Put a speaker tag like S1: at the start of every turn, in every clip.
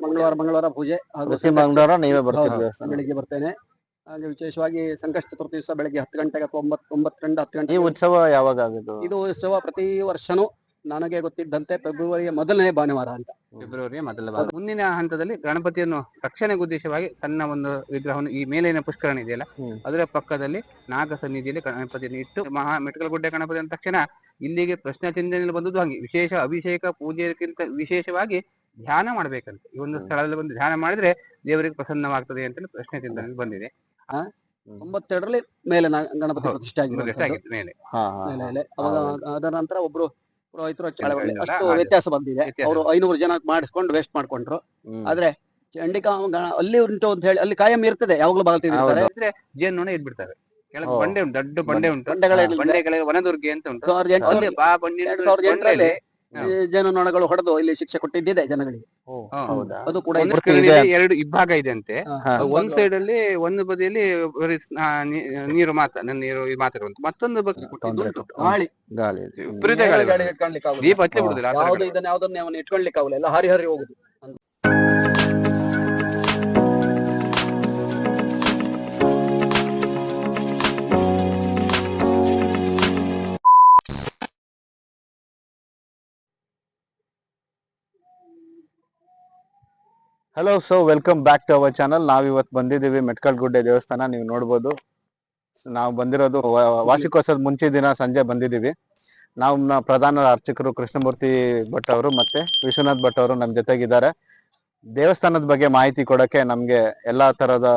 S1: ಮಂಗಳವಾರ ಮಂಗಳವಾರ ಪೂಜೆ. ಹಾಗೂ
S2: ಪ್ರತಿ ಮಂಗಳವಾರ ನೀವೇ ಬರ್ತೀರಿ?
S1: ಹೌದು,
S2: ದೇವಸ್ಥಾನ
S1: ಬೆಳಿಗ್ಗೆ ಬರ್ತೇನೆ. ಹಾಗೆ ವಿಶೇಷವಾಗಿ ಸಂಕಷ್ಟ ಚತುರ್ಥಿ ದಿವಸ ಬೆಳಗ್ಗೆ ಹತ್ತು ಗಂಟೆಗೆ ಅಥವಾ ಒಂಬತ್ತು ಒಂಬತ್ತರಿಂದ ಹತ್ತು
S2: ಈ
S1: ಗಂಟೆ
S2: ಉತ್ಸವ ಯಾವಾಗ ಆಗುದು
S1: ಇದು ಉತ್ಸವ ಪ್ರತಿ ವರ್ಷನೂ ನನಗೆ ಗೊತ್ತಿದ್ದಂತೆ ಫೆಬ್ರವರಿಯ ಮೊದಲನೇ ಭಾನುವಾರ ಅಂತ.
S3: ಫೆಬ್ರವರಿ ಮೊದಲ ಭಾಗ ಮುಂದಿನ ಹಂತದಲ್ಲಿ ಗಣಪತಿಯನ್ನು ರಕ್ಷಣೆಗೆ ಉದ್ದೇಶವಾಗಿ ತನ್ನ ಒಂದು ವಿಗ್ರಹವನ್ನು ಈ ಮೇಲಿನ ಪುಷ್ಕರಣಿ ಇದೆಯಲ್ಲ
S2: ಹ್ಮ್.
S3: ಅದರ ಪಕ್ಕದಲ್ಲಿ ನಾಗ ಸನ್ನಿಧಿಯಲ್ಲಿ ಗಣಪತಿಯನ್ನು ಇಟ್ಟು ಮಹಾ ಮೆಟ್ಕಲಗುಡ್ಡೆ ಗಣಪತಿ ಅಂದ ತಕ್ಷಣ ಇಲ್ಲಿಗೆ ಪ್ರಶ್ನೆ ಚಿಂತನೆಯಲ್ಲಿ ಬಂದದ್ದು ಹಾಗೆ. ವಿಶೇಷ ಅಭಿಷೇಕ ಪೂಜೆಗಿಂತ ವಿಶೇಷವಾಗಿ ಧ್ಯಾನ ಮಾಡ್ಬೇಕಂತ. ಈ ಒಂದು ಸ್ಥಳದಲ್ಲಿ ಬಂದು ಧ್ಯಾನ ಮಾಡಿದ್ರೆ ದೇವರಿಗೆ ಪ್ರಸನ್ನವಾಗ್ತದೆ ಅಂತ ಪ್ರಶ್ನೆ ಚಿಂತನೆಯಲ್ಲಿ ಬಂದಿದೆ.
S1: ಒಂಬತ್ತೆರಡರಲ್ಲಿ ಮೇಲೆ ಗಣಪತಿ ಪ್ರತಿಷ್ಠೆ
S3: ಪ್ರತಿಷ್ಠೆ ಮೇಲೆ.
S1: ಅವಾಗ ಅದರ ನಂತರ ಒಬ್ರು ಪುರೋಹಿತರು ಚಳವಳಿ ಅಷ್ಟು ವ್ಯತ್ಯಾಸ ಬಂದಿದೆ. ಅವರು ಐನೂರು ಜನ ಮಾಡಿಸ್ಕೊಂಡು ವೇಸ್ಟ್ ಮಾಡ್ಕೊಂಡ್ರು. ಆದ್ರೆ ಚಂಡಿಕಾ ಗಣ- ಅಲ್ಲಿ ಉಂಟು ಅಂತ ಹೇಳಿ ಅಲ್ಲಿ ಕಾಯಂ ಇರ್ತದೆ. ಯಾವಾಗ್ಲೂ ಬಾಲ್ತಿರ್ತಾರೆ
S3: ಅಂದ್ರೆ ಜೇನು ಇದ್ಬಿಡ್ತಾರೆ. ಕೆಳಗೆ
S2: ಓ.
S3: ಬಂಡೆ ಉಂಟು ದೊಡ್ಡ ಬಂಡೆ. ಉಂಟು. ಬಂಡೆಗಳ ಬಂಡೆಗಳ ವನದುರ್ಗೆ ಅಂತ ಉಂಟು. ಬಾ ಬಂಡೆ
S1: ಜೇನುನೊಣಗಳು ಹೊಡೆದು ಇಲ್ಲಿ ಶಿಕ್ಷೆ ಕೊಟ್ಟಿದ್ದಿದೆ ಜನಗಳಿಗೆ ಅದು ಕೂಡ.
S3: ಎರಡು ಇಬ್ಬಾಗ ಇದೆ ಅಂತೆ. ಒಂದ್ ಸೈಡ್ ಅಲ್ಲಿ ಒಂದು ಬದಿಯಲ್ಲಿ ನೀರು ಮಾತ್ರ ನನ್ನ ನೀರು ಮಾತ್ರ ಉಂಟು ಮತ್ತೊಂದು ಬಗ್ಗೆ
S2: ಕೊಟ್ಟಿದ್ದು
S1: ಗಾಳಿ
S2: ಗಾಳಿ
S3: ವಿಪರೀತ
S1: ಆಗುದಿಲ್ಲ. ಇದನ್ನ ಯಾವ್ದನ್ನ ಅವನು ಇಟ್ಕೊಳ್ಲಿಕ್ಕೆ ಆಗಲ್ಲ ಎಲ್ಲ ಹರಿ ಹರಿ ಹೋಗುದು
S2: hello so welcome back to our channel ನಾವು ಇವತ್ತು ಬಂದಿದ್ದೀವಿ ಮೆಟ್ಕಲ್ ಗುಡ್ಡೆ ದೇವಸ್ಥಾನ, ನೀವು ನೋಡ್ಬೋದು. ನಾವು ಬಂದಿರೋದು ವಾರ್ಷಿಕೋತ್ಸವದ ಮುಂಚೆ ದಿನ ಸಂಜೆ ಬಂದಿದ್ದೀವಿ. ನಾವು ಪ್ರಧಾನ ಅರ್ಚಕರು ಕೃಷ್ಣಮೂರ್ತಿ ಭಟ್ ಅವರು ಮತ್ತೆ ವಿಶ್ವನಾಥ್ ಭಟ್ ಅವರು ನಮ್ಮ ಜೊತೆಗಿದ್ದಾರೆ. ದೇವಸ್ಥಾನದ ಬಗ್ಗೆ ಮಾಹಿತಿ ಕೊಡಕ್ಕೆ ನಮಗೆ ಎಲ್ಲಾ ಥರದ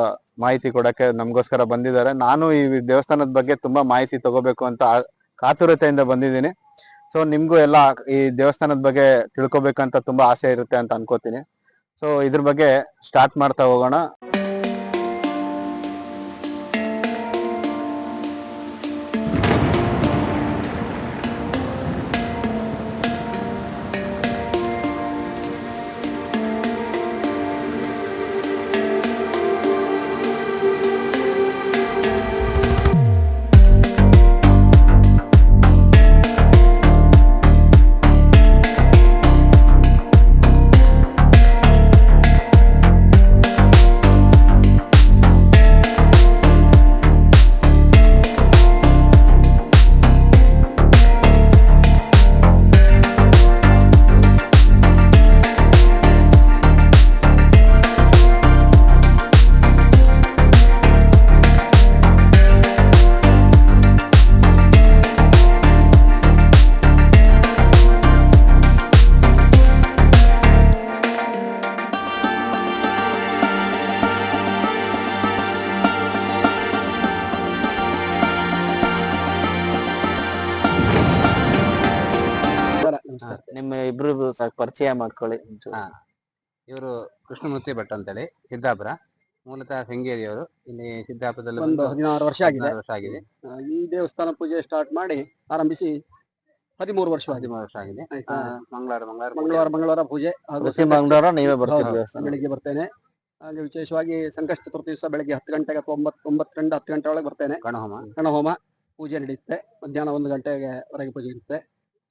S2: ಮಾಹಿತಿ ಕೊಡಕ್ಕೆ ನಮಗೋಸ್ಕರ ಬಂದಿದ್ದಾರೆ. ನಾನು ಈ ದೇವಸ್ಥಾನದ ಬಗ್ಗೆ ತುಂಬಾ ಮಾಹಿತಿ ತಗೋಬೇಕು ಅಂತ ಕಾತುರತೆಯಿಂದ ಬಂದಿದ್ದೀನಿ. ಸೊ ನಿಮಗೂ ಎಲ್ಲ ಈ ದೇವಸ್ಥಾನದ ಬಗ್ಗೆ ತಿಳ್ಕೊಬೇಕಂತ ತುಂಬಾ ಆಸೆ ಇರುತ್ತೆ ಅಂತ ಅನ್ಕೋತೀನಿ. ಸೊ ಇದ್ರ ಬಗ್ಗೆ ಸ್ಟಾರ್ಟ್ ಮಾಡ್ತಾ ಹೋಗೋಣ. ಪರಿಚಯ ಮಾಡ್ಕೊಳ್ಳಿ.
S3: ಇವರು ಕೃಷ್ಣಮೂರ್ತಿ ಭಟ್ ಅಂತೇಳಿ ಸಿದ್ದಾಪುರ. ಮೂಲತಃ ಶೃಂಗೇರಿಯವರು. ಇಲ್ಲಿ ಸಿದ್ದಾಪುರದಲ್ಲಿ
S1: ಒಂದು ಹದಿನಾರು ವರ್ಷ ಆಗಿದೆ.
S3: ವರ್ಷ ಆಗಿದೆ.
S1: ಈ ದೇವಸ್ಥಾನ ಪೂಜೆ ಸ್ಟಾರ್ಟ್ ಮಾಡಿ ಆರಂಭಿಸಿ ಹದಿಮೂರು ವರ್ಷ
S3: ಹದಿಮೂರು ವರ್ಷ ಆಗಿದೆ. ಮಂಗಳವಾರ ಮಂಗಳವಾರ
S1: ಮಂಗಳವಾರ ಮಂಗಳವಾರ ಪೂಜೆ.
S2: ಮಂಗಳವಾರ ನೀವೇ ಬರ್ತೀವಿ
S1: ಬೆಳಿಗ್ಗೆ ಬರ್ತೇನೆ. ಹಾಗೆ ವಿಶೇಷವಾಗಿ ಸಂಕಷ್ಟ ಚತುರ್ಥಿ ದಿವಸ ಬೆಳಿಗ್ಗೆ ಹತ್ತು ಗಂಟೆಗೆ ಅಥವಾ ಒಂಬತ್ತು ಒಂಬತ್ತರಿಂದ ಹತ್ತು ಗಂಟೆ ಒಳಗೆ ಬರ್ತೇನೆ.
S3: ಗಣಹೋಮ
S1: ಗಣಹೋಮ ಪೂಜೆ ನಡೆಯುತ್ತೆ ಮಧ್ಯಾಹ್ನ ಒಂದು ಗಂಟೆಗೆ ಹೊರಗೆ ಪೂಜೆ ಇರುತ್ತೆ.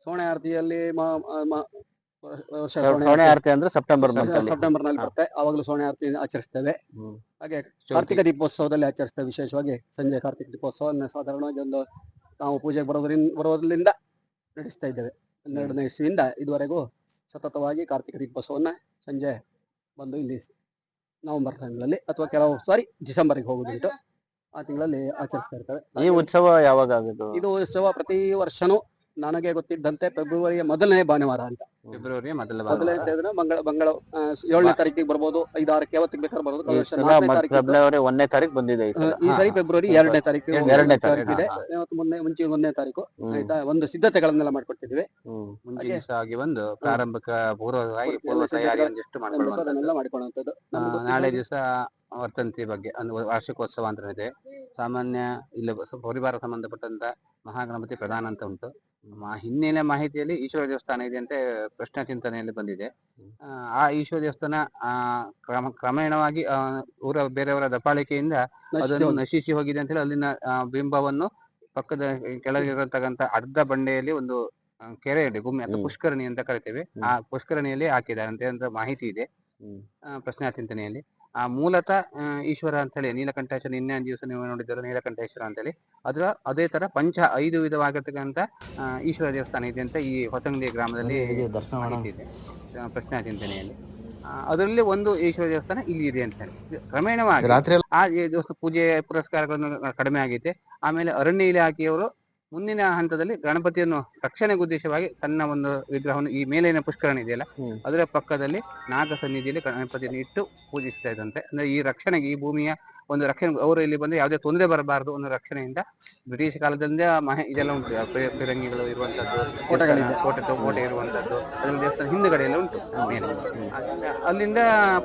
S1: ಸೋಣೆ ಆರತಿಯಲ್ಲಿ ವರ್ಷ ಸೋಣೆ ಆರತಿ.
S2: ಅಂದ್ರೆ ಸೆಪ್ಟೆಂಬರ್ ಸೆಪ್ಟೆಂಬರ್ನಲ್ಲಿ
S1: ಬರುತ್ತೆ. ಆವಾಗಲೂ ಸೋಣೆ ಆರತಿ ಆಚರಿಸ್ತೇವೆ. ಹಾಗೆ ಕಾರ್ತಿಕ ದೀಪೋತ್ಸವದಲ್ಲಿ ಆಚರಿಸ್ತೇವೆ ವಿಶೇಷವಾಗಿ. ಸಂಜೆ ಕಾರ್ತಿಕ ದೀಪೋತ್ಸವ ಸಾಧಾರಣವಾಗಿ ಒಂದು ನಾವು ಪೂಜೆಗೆ ಬರೋದ್ರಿಂದ ಬರೋದ್ರಿಂದ ನಡೆಸ್ತಾ ಇದ್ದೇವೆ. ಹನ್ನೆರಡನೇ ಇಸ್ವಿಯಿಂದ ಇದುವರೆಗೂ ಸತತವಾಗಿ ಕಾರ್ತಿಕ ದೀಪೋತ್ಸವನ್ನ ಸಂಜೆ ಬಂದು ಇಲ್ಲಿ ನವೆಂಬರ್ ತಿಂಗಳಲ್ಲಿ ಅಥವಾ ಕೆಲವು ಸಾರಿ ಡಿಸೆಂಬರ್ಗೆ ಹೋಗುದುಂಟು ಆ ತಿಂಗಳಲ್ಲಿ ಆಚರಿಸ್ತಾ ಇರ್ತವೆ.
S2: ಈ ಉತ್ಸವ ಯಾವಾಗ ಆಗೋದು?
S1: ಇದು ಉತ್ಸವ ಪ್ರತಿ ವರ್ಷನೂ ನನಗೆ ಗೊತ್ತಿದ್ದಂತೆ ಫೆಬ್ರವರಿಯ ಮೊದಲನೇ ಭಾನುವಾರ ಅಂತ.
S3: ಫೆಬ್ರವರಿಯ ಮೊದಲ
S1: ಮೊದಲನೇ ಹೇಳಿದ್ರೆ ಮಂಗಳ ಮಂಗಳ ಏಳನೇ ತಾರೀಕಿಗೆ ಬರ್ಬೋದು ಐದಾರಕ್ಕೆ ಯಾವತ್ತಿಗೆ ಬೇಕಾದ್ರೆ ಬರ್ಬೋದು
S2: ಫೆಬ್ರವರಿ ಒಂದನೇ ತಾರೀಕು ಬಂದಿದೆ ಈ
S1: ಸರಿ ಫೆಬ್ರವರಿ ಎರಡನೇ ತಾರೀಕು
S2: ಎರಡನೇ ತಾರೀಕು,
S1: ಇದೆ ಮೊನ್ನೆ ಮುಂಚೆ ಒಂದನೇ ತಾರೀಕು. ಆಯ್ತಾ? ಒಂದು ಸಿದ್ಧತೆಗಳನ್ನೆಲ್ಲ ಮಾಡ್ಕೊಟ್ಟಿದ್ವಿ.
S3: ಆಗಿ ಬಂದು ಪ್ರಾರಂಭಿಕ ಪೂರ್ವವಾಗಿ
S1: ಪೂರ್ವ
S3: ತಯಾರಿ
S1: ಅದನ್ನೆಲ್ಲ
S3: ಮಾಡ್ಕೊಳ್ಳುವಂಥದ್ದು. ನಾಳೆ ದಿವಸ ವರ್ತಂತಿ ಬಗ್ಗೆ ಅಂದ್ರೆ ವಾರ್ಷಿಕೋತ್ಸವ ಅಂತ ಇದೆ. ಸಾಮಾನ್ಯ ಇಲ್ಲಿ ಪರಿವಾರ ಸಂಬಂಧಪಟ್ಟಂತ ಮಹಾಗಣಪತಿ ಪ್ರಧಾನ ಅಂತ ಉಂಟು. ಹಿಂದಿನ ಮಾಹಿತಿಯಲ್ಲಿ ಈಶ್ವರ ದೇವಸ್ಥಾನ ಇದೆ ಅಂತ ಪ್ರಶ್ನೆ ಚಿಂತನೆಯಲ್ಲಿ ಬಂದಿದೆ ಆ, ಈಶ್ವರ ದೇವಸ್ಥಾನ ಆ, ಕ್ರಮ ಕ್ರಮೇಣವಾಗಿ ಆ, ಊರ ಬೇರೆಯವರ ದಪಾಳಿಕೆಯಿಂದ
S1: ನಶಿಸಿ
S3: ಅದನ್ನು ನಶಿಸಿ ಹೋಗಿದೆ ಅಂತ ಹೇಳಿ ಅಲ್ಲಿನ ಆ, ಬಿಂಬವನ್ನು ಪಕ್ಕದ ಕೆಳಗಿರತಕ್ಕಂತ ಅರ್ಧ ಬಂಡೆಯಲ್ಲಿ ಒಂದು ಆ, ಕೆರೆ ಇದೆ ಗುಮ್ಮಿ ಅಥವಾ. ಪುಷ್ಕರಣಿ ಅಂತ ಕರಿತೇವೆ. ಆ ಪುಷ್ಕರಣಿಯಲ್ಲಿ ಹಾಕಿದ್ದಾರೆ ಅಂತ ಮಾಹಿತಿ ಇದೆ.
S2: ಹ್ಮ್.
S3: ಆ, ಪ್ರಶ್ನಾ ಚಿಂತನೆಯಲ್ಲಿ ಆ ಮೂಲತಃ ಈಶ್ವರ ಅಂತ ಹೇಳಿ ನೀಲಕಂಠೇಶ್ವರ ನಿನ್ನೆ ಒಂದ್ ದಿವಸ ನೀವು ನೋಡಿದ್ರು ನೀಲಕಂಠೇಶ್ವರ ಅಂತೇಳಿ ಅದರ ಅದೇ ತರ ಪಂಚ ಐದು ವಿಧವಾಗಿರ್ತಕ್ಕಂಥ ಈಶ್ವರ ದೇವಸ್ಥಾನ ಇದೆ ಅಂತ ಈ ಹೊಸಂಗಡಿ ಗ್ರಾಮದಲ್ಲಿ ಪ್ರಶ್ನಾ ಚಿಂತನೆಯಲ್ಲಿ ಅದರಲ್ಲಿ ಒಂದು ಈಶ್ವರ ದೇವಸ್ಥಾನ ಇಲ್ಲಿ ಇದೆ ಅಂತ ಹೇಳಿ. ಕ್ರಮೇಣವಾಗಿ ಆ ದಿವಸ ಪೂಜೆ ಪುರಸ್ಕಾರಗಳನ್ನು ಕಡಿಮೆ ಆಗೈತೆ. ಆಮೇಲೆ ಅರಣ್ಯ ಇಲಾಖೆಯವರು ಮುಂದಿನ ಹಂತದಲ್ಲಿ ಗಣಪತಿಯನ್ನು ರಕ್ಷಣೆಗೆ ಉದ್ದೇಶವಾಗಿ ತನ್ನ ಒಂದು ವಿಗ್ರಹವನ್ನು ಈ ಮೇಲಿನ ಪುಷ್ಕರಣಿ ಇದೆಯಲ್ಲ. ಅದರ ಪಕ್ಕದಲ್ಲಿ ನಾಗ ಸನ್ನಿಧಿಯಲ್ಲಿ ಗಣಪತಿಯನ್ನು ಇಟ್ಟು ಪೂಜಿಸ್ತಾ ಇದ್ದಂತೆ ಅಂದ್ರೆ ಈ ರಕ್ಷಣೆಗೆ ಈ ಭೂಮಿಯ ಒಂದು ರಕ್ಷಣೆ ಅವರು ಇಲ್ಲಿ ಬಂದು ಯಾವುದೇ ತೊಂದರೆ ಬರಬಾರದು ಒಂದು ರಕ್ಷಣೆಯಿಂದ. ಬ್ರಿಟಿಷ್ ಕಾಲದಿಂದ ಮಹೆ ಇದೆಲ್ಲ ಉಂಟು. ಫಿರಂಗಿಗಳು ಇರುವಂತದ್ದು. ಕೋಟೆ ಕೋಟೆ ಇರುವಂತದ್ದು ಅದರಲ್ಲಿ ದೇವಸ್ಥಾನ ಹಿಂದುಗಡೆ ಎಲ್ಲ ಉಂಟು. ಅಲ್ಲಿಂದ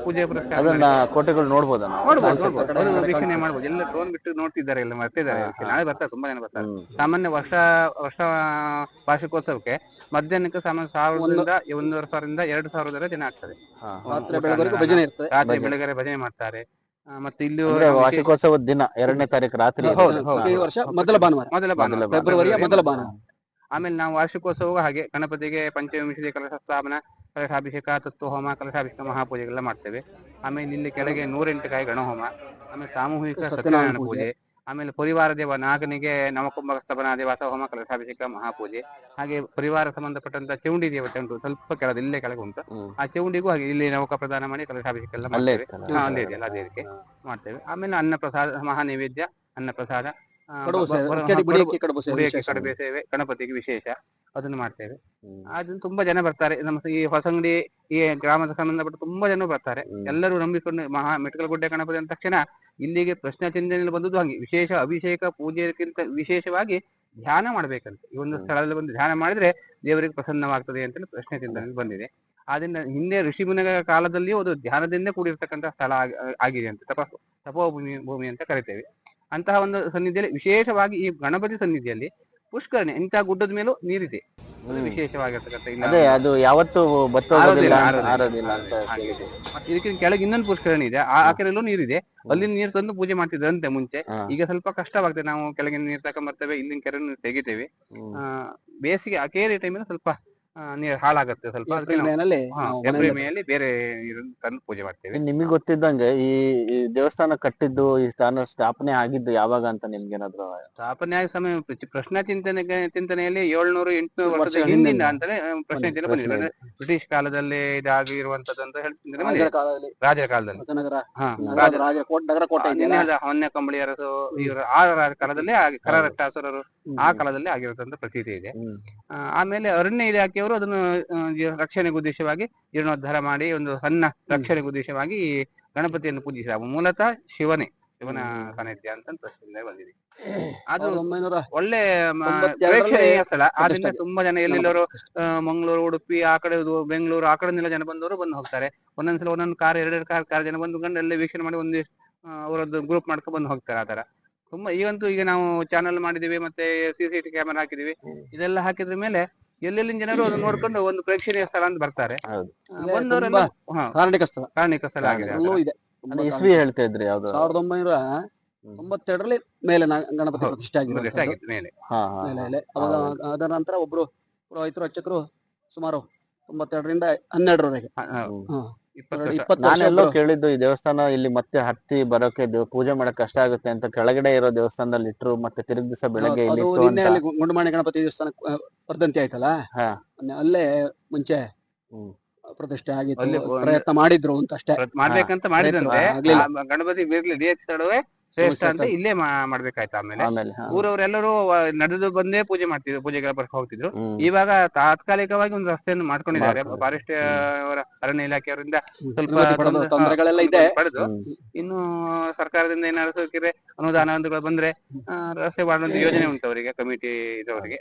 S3: ಪೂಜೆ ಪುರಸ್ಕಾರ
S2: ಕೋಟೆಗಳು ನೋಡಬಹುದು
S3: ನೋಡ್ಬೋದು ನೋಡ್ಬೋದು. ವೀಕ್ಷಣೆ ಮಾಡ್ಬೋದು. ಎಲ್ಲ ಡ್ರೋನ್ ಬಿಟ್ಟು ನೋಡ್ತಿದ್ದಾರೆ ಎಲ್ಲ ಬರ್ತಿದ್ದಾರೆ.
S2: ಹಾ.
S3: ನಾಳೆ ಬರ್ತಾರೆ ತುಂಬಾ ಜನ ಬರ್ತಾರೆ. ಸಾಮಾನ್ಯ ವರ್ಷ ವರ್ಷ ವಾರ್ಷಿಕೋತ್ಸವಕ್ಕೆ ಮಧ್ಯಾಹ್ನಕ್ಕೆ ಸಾಮಾನ್ಯ ಸಾವಿರದಿಂದ ಒಂದೂವರೆ ಸಾವಿರದಿಂದ ಎರಡು ಸಾವಿರದವರೆ ಜನ ಆಗ್ತದೆ.
S1: ರಾತ್ರಿ.
S3: ಬೆಳಗ್ಗೆ ಭಜನೆ ಮಾಡ್ತಾರೆ. ಮತ್ತೆ ಇಲ್ಲಿ
S2: ಅಂದ್ರೆ ವಾರ್ಷಿಕೋತ್ಸವದ ದಿನ ಎರಡನೇ ತಾರೀಕು ರಾತ್ರಿ
S3: ಹೌದು,
S2: ಇದೆ.
S3: ಹೌದು.
S1: ಈ ವರ್ಷ ಮೊದಲ ಭಾನುವಾರ.
S3: ಮೊದಲ
S2: ಮೊದಲ
S3: ಭಾನುವಾರ.
S1: ಫೆಬ್ರವರಿಯ ಮೊದಲ ಭಾನುವಾರ.
S3: ಆಮೇಲೆ ನಾವು ವಾರ್ಷಿಕೋತ್ಸವ ಹಾಗೆ ಗಣಪತಿಗೆ ಪಂಚವಿಂಶತಿ ಕಲಶ ಸ್ಥಾಪನ ಕಲಶಾಭಿಷೇಕ ತತ್ವಹೋಮ ಕಲಶಾಭಿಷೇಕ ಮಹಾಪೂಜೆಗಳೆಲ್ಲ ಮಾಡ್ತೇವೆ. ಆಮೇಲೆ ಇಲ್ಲಿ ಕೆಳಗೆ ನೂರೆಂಟು ಕಾಯಿ ಗಣಹೋಮ ಆಮೇಲೆ ಸಾಮೂಹಿಕ
S1: ಸತ್ಯನಾರಾಯಣ
S3: ಸತ್ಯನಾರಾಯಣ
S1: ಪೂಜೆ.
S3: ಆಮೇಲೆ ಪರಿವಾರ ದೇವ ನಾಗನಿಗೆ ನವಕುಂಭ ಸ್ಥಪನ ದೇವಾಸ ಹೋಮ ಕಲಶಾಭಿಷೇಕ ಮಹಾಪೂಜೆ. ಹಾಗೆ ಪರಿವಾರ ಸಂಬಂಧಪಟ್ಟಂತ ಚೌಂಡಿ ದೇವತೆ ಉಂಟು ಸ್ವಲ್ಪ ಕೆಳಗೆ ಇಲ್ಲೇ ಕೆಳಗೆ ಉಂಟು. ಆ ಚೌಂಡಿಗೂ ಹಾಗೆ ಇಲ್ಲಿ ನವಕ ಪ್ರದಾನ ಮಾಡಿ ಕಲಶಾಭಿಷೇಕ ಎಲ್ಲ ಮಾಡ್ತೇವೆ.
S2: ಇತ್ತಲ್ಲ?
S3: ಹಾ, ಅಲ್ಲೇ ಇದೆಯಲ್ಲ ಅದೇ ರೀತಿ ಮಾಡ್ತೇವೆ. ಆಮೇಲೆ ಅನ್ನ ಪ್ರಸಾದ ಮಹಾ ನೈವೇದ್ಯ ಅನ್ನ ಪ್ರಸಾದ
S1: ಕಡುಬು ಸೇವೆ ಸೇವೆ ವಿಶೇಷ.
S3: ಕಡುಬೆ ಸೇವೆ ಗಣಪತಿಗೆ ವಿಶೇಷ ಅದನ್ನು ಮಾಡ್ತೇವೆ.
S2: ಹ್ಮ್.
S3: ಅದನ್ನು ತುಂಬಾ ಜನ ಬರ್ತಾರೆ ನಮ್ಮ ಈ ಹೊಸಂಗಡಿ ಈ ಗ್ರಾಮದ ಸಂಬಂಧಪಟ್ಟು ತುಂಬಾ ಜನ ಬರ್ತಾರೆ.
S2: ಹ್ಮ್.
S3: ಎಲ್ಲರೂ ನಂಬಿಕೊಂಡು ಮಹಾ ಮೆಟ್ಕಲ್ ಗುಡ್ಡೆ ಗಣಪತಿ ಅಂದ ತಕ್ಷಣ ಇಲ್ಲಿಗೆ ಪ್ರಶ್ನೆ ಚಿಂತನೆಯಲ್ಲಿ ಬಂದದ್ದು ಹಂಗೆ. ವಿಶೇಷ ಅಭಿಷೇಕ ಪೂಜೆಗಿಂತ ವಿಶೇಷವಾಗಿ ಧ್ಯಾನ ಮಾಡ್ಬೇಕಂತ. ಈ ಒಂದು ಸ್ಥಳದಲ್ಲಿ ಬಂದು ಧ್ಯಾನ ಮಾಡಿದ್ರೆ ದೇವರಿಗೆ ಪ್ರಸನ್ನವಾಗ್ತದೆ ಅಂತ ಪ್ರಶ್ನೆ ಚಿಂತನೆ ಬಂದಿದೆ. ಆದ್ರಿಂದ ಹಿಂದೆ ಋಷಿ ಮುನಿಗಳ ಕಾಲದಲ್ಲಿಯೂ ಅದು ಧ್ಯಾನದಿಂದ ಕೂಡಿರ್ತಕ್ಕಂಥ ಸ್ಥಳ ಆಗಿ- ಆಗಿದೆ ಅಂತ ತಪ ತಪೋಭೂಮಿ ಭೂಮಿ ಅಂತ ಕರಿತೇವೆ. ಅಂತಹ ಒಂದು ಸನ್ನಿಧಿಯಲ್ಲಿ ವಿಶೇಷವಾಗಿ ಈ ಗಣಪತಿ ಸನ್ನಿಧಿಯಲ್ಲಿ ಪುಷ್ಕರಣಿ ಇಂತಹ ಗುಡ್ಡದ ಮೇಲೂ ನೀರಿದೆ. ಅದು. ವಿಶೇಷವಾಗಿರ್ತಕ್ಕಂಥ
S2: ಅದೇ ಅದು ಯಾವತ್ತು ಬತ್ತೋದಿಲ್ಲ
S3: ಆರೋದಿಲ್ಲ,
S2: ಅಂತ-
S3: ಮತ್ತೆ ಇದಕ್ಕೆ ಕೆಳಗೆ ಇನ್ನೊಂದು ಪುಷ್ಕರಣಿ ಇದೆ. ಆ ಆ ಕೆರೆಯಲ್ಲೂ ನೀರಿದೆ. ಅಲ್ಲಿ ನೀರು ತಂದು ಪೂಜೆ ಮಾಡ್ತಿದ್ರಂತೆ ಮುಂಚೆ.
S2: ಹಾ.
S3: ಈಗ ಸ್ವಲ್ಪ ಕಷ್ಟವಾಗ್ತದೆ. ನಾವು ಕೆಳಗಿನ ನೀರು ತಕೊಂಡ್ ಬರ್ತೇವೆ ಇಲ್ಲಿನ ಕೆರೆ ತೆಗಿತೇವೆ.
S2: ಹ್ಮ್.
S3: ಆ, ಬೇಸಿಗೆ ಆ ಕೇರಿ ಟೈಮಲ್ಲಿ ಸ್ವಲ್ಪ ನೀರು ಹಾಳಾಗುತ್ತೆ ಸ್ವಲ್ಪ ಅದಕ್ಕೆ
S1: ಏಪ್ರಿಲ್
S3: ನಾವು-
S1: ಮೇನಲ್ಲಿ
S3: ಹಾ,
S1: ನಾವು
S3: ಏಪ್ರಿಲ್ ಮೇಯಲ್ಲಿ ಬೇರೆ ನೀರನ್ನು ತಂದು ಪೂಜೆ ಮಾಡ್ತೇವೆ.
S2: ನಿಮಗೆ ಗೊತ್ತಿದ್ದಂಗೆ ಈ ಈ ದೇವಸ್ಥಾನ ಕಟ್ಟಿದ್ದು ಈ ಸ್ಥಾನ ಸ್ಥಾಪನೆ ಆಗಿದ್ದು ಯಾವಾಗ ಅಂತ ನಿಮ್ಗೆ ಏನಾದ್ರು
S3: ಸ್ಥಾಪನೆ ಸಮಯ ಪ್ರ- ಪ್ರಶ್ನಾ ಚಿಂತನೆ ಚಿಂತನೆಯಲ್ಲಿ ಏಳ್ನೂರು ಎಂಟುನೂರು ವರ್ಷ
S1: ಹಿಂದಿಂದ
S3: ಹಿಂದಿನ
S1: ಹಿಂದಿನ
S3: ಅಂತಾನೆ ಆ, ಪ್ರಶ್ನೆ ಚಿಂತನೆ ಬಂದಿದೆ ಅಂದ್ರೆ ಬ್ರಿಟಿಷ್ ಕಾಲದಲ್ಲಿ ಇದಾಗಿರುವಂತದ್ದು ಅಂತ ಹೇಳಿ ಚಿಂತನೆ ಬಂದಿದೆ
S1: ರಾಜರ ಕಾಲದಲ್ಲಿ.
S3: ರಾಜರ ಕಾಲದಲ್ಲಿ.
S1: ಹೊಸನಗರ.
S3: ಹಾ
S1: ನಗರ
S3: ರಾಜ
S1: ರಾಜ ಕೋಟೆ ನಗರ ಕೋಟೆ
S3: ನಿನ್ನೆ
S1: ಇದೆಯಲ್ಲ?
S3: ಹೇಳಿದ ಹೊನ್ನೆ ಕಂಬಳಿ ಅರಸು ಇವರು ಆ ರಾ- ಕಾಲದಲ್ಲಿ ಕರರಟ್ಟಾಸುರರು ಆ ಕಾಲದಲ್ಲಿ ಆಗಿರುವಂತ ಪ್ರತೀತಿ ಇದೆ.
S2: ಹ್ಮ್.
S3: ಆ, ಆಮೇಲೆ ಅರಣ್ಯ ಇಲಾಖೆಯವರು ಅದನ್ನು ಆ, ಜೀ- ರಕ್ಷಣೆಗೆ ಉದ್ದೇಶವಾಗಿ ಜೀರ್ಣೋದ್ಧಾರ ಮಾಡಿ ಒಂದು ಸಣ್ಣ ರಕ್ಷಣೆಗೆ ಉದ್ದೇಶವಾಗಿ ಈ ಗಣಪತಿಯನ್ನು ಪೂಜಿಸಿದ ಮೂಲತಃ ಶಿವನೇ ಶಿವನ ಸಾನ್ನಿಧ್ಯ ಅಂತ ಪ್ರಶ್ನೆ ಬಂದಿದೆ. ಅದು ಒಳ್ಳೆ ಪ್ರೇಕ್ಷಣೀಯ ಸ್ಥಳ. ಆದ್ರಿಂದ ತುಂಬಾ ಜನ ಎಲ್ಲೆಲ್ಲರೂ ಮಂಗಳೂರು ಉಡುಪಿ ಆ ಕಡೆ ಬೆಂಗಳೂರು ಆ ಕಡೆಯಿಂದೆಲ್ಲ ಜನ ಬಂದವರು ಬಂದು ಹೋಗ್ತಾರೆ. ಒಂದೊಂದ್ಸಲ ಒಂದೊಂದು ಕಾರ್ ಎರಡೆರಡು ಕಾರ್ ಕಾರ್ ಜನ ಬಂದು ಎಲ್ಲ ವೀಕ್ಷಣೆ ಮಾಡಿ ಒಂದು ಅವರದ್ದು ಗ್ರೂಪ್ ಮಾಡ್ಕೊಂಡು ಬಂದು ಹೋಗ್ತಾರೆ ಆತರ ತರ ತುಂಬಾ ಈಗಂತೂ ಈಗ ನಾವು ಚಾನಲ್ ಮಾಡಿದೀವಿ ಮತ್ತೆ ಸಿ ಸಿ ಟಿ ಕ್ಯಾಮೆರಾ ಹಾಕಿದೀವಿ. ಇದೆಲ್ಲ ಹಾಕಿದ್ರ ಮೇಲೆ ಎಲ್ಲೆಲ್ಲಿನ ಜನರು ಅದನ್ನ ನೋಡ್ಕೊಂಡು ಒಂದು ಪ್ರೇಕ್ಷಣೀಯ ಸ್ಥಳ ಅಂತ ಬರ್ತಾರೆ.
S2: ಹೌದು.
S1: ಕಾರಣಿಕ ಸ್ಥಳ.
S3: ಕಾರಣಿಕ ಸ್ಥಳ ಆಗಿದೆ
S1: ಅಲ್ಲೂ ಇದೆ.
S2: ಇಸ್ವಿ ಹೇಳ್ತಾ ಇದ್ರಿ ಯಾವ್ದು?
S1: ಸಾವಿರದ ಒಂಬೈನೂರ ತೊಂಬತ್ತೆರಡರಲ್ಲಿ ಮೇಲೆ ನ- ಗಣಪತಿ
S3: ಹೌದು.
S1: ಪ್ರತಿಷ್ಠೆ
S3: ಮೇಲೆ.
S2: ಹಾ ಹಾ
S1: ಮೇಲೆ. ಅವಾಗ ಅದರ ನಂತರ ಒಬ್ರು ಪುರೋಹಿತರು ಅರ್ಚಕರು ಸುಮಾರು ತೊಂಬತ್ತೆರಡರಿಂದ ಹನ್ನೆರಡರವರೆಗೆ.
S3: ಹ, ಹ,
S1: ಹಾ.
S2: ನಾನೆಲ್ಲೋ ಕೇಳಿದ್ದು ಈ ದೇವಸ್ಥಾನ ಇಲ್ಲಿ ಮತ್ತೆ ಹತ್ತಿ ಬರೋಕೆ ದೇವ್- ಪೂಜೆ ಮಾಡಕ್ ಕಷ್ಟ ಆಗುತ್ತೆ ಅಂತ ಕೆಳಗಡೆ ಇರೋ ದೇವಸ್ಥಾನದಲ್ಲಿ ಇಟ್ರು ಮತ್ತೆ ತಿರುಗ್ ದಿವಸ ಬೆಳಗ್ಗೆ ಇಲ್ಲಿ ಇತ್ತು ಅಂತ.
S1: ಗುಂಡುಮಾಣಿ ಗಣಪತಿ ದೇವಸ್ಥಾನ ವರ್ಧಂತಿ ಆಯ್ತಲ್ಲ?
S2: ಹಾ.
S1: ಅಲ್ಲೇ ಮುಂಚೆ
S2: ಹ್ಮ್.
S1: ಪ್ರತಿಷ್ಠೆ ಆಗಿತ್ತು.
S3: ಒಂದು-
S1: ಪ್ರಯತ್ನ ಮಾಡಿದ್ರು ಅಂತ ಅಷ್ಟೇ.
S3: ಮಾಡ್ಬೇಕಂತ ಮಾಡಿದಂತೆ
S1: ಆಗ್ಲಿಲ್ಲ.
S3: ಆ ಗಣಪತಿ ಬೀರ್ಲಿ ಇದೇ ಸ್ಥಳವೇ ಶ್ರೇಷ್ಠ ಅಂತ ಇಲ್ಲೇ ಮಾಡ್ಬೇಕಾಯ್ತು ಆಮೇಲೆ.
S2: ಆಮೇಲೆ ಹಾ.
S3: ಊರವರೆಲ್ಲರೂ ನಡೆದು ಬಂದೇ ಪೂಜೆ ಮಾಡ್ತಿದ್ರು ಪೂಜೆಗಳ ಬರ್ಕ ಹೋಗ್ತಿದ್ರು. ಇವಾಗ ತಾತ್ಕಾಲಿಕವಾಗಿ ಒಂದು ರಸ್ತೆಯನ್ನು ಮಾಡ್ಕೊಂಡಿದ್ದಾರೆ.
S2: ಮಾಡ್ಕೊಂಡು.
S3: ಫಾರೆಸ್ಟ್ ಅವರ ಅರಣ್ಯ ಇಲಾಖೆಯವರಿಂದ ಸ್ವಲ್ಪ
S1: ಅನುಮತಿ ಪಡೆದು
S3: ತೊಂದ್ರೆ-
S1: ತೊಂದರೆಗಳೆಲ್ಲ ಇದೆ.
S3: ಪಡೆದು ಇನ್ನು ಸರ್ಕಾರದಿಂದ ಏನಾದ್ರು ಸಿಕ್ಕಿದ್ರೆ ಅನುದಾನ ಒಂದುಗಳು ಬಂದ್ರೆ ಆ, ರಸ್ತೆ ಮಾಡುವಂತ ಯೋಜನೆ ಉಂಟು ಅವರಿಗೆ ಕಮಿಟಿ ಇದವರಿಗೆ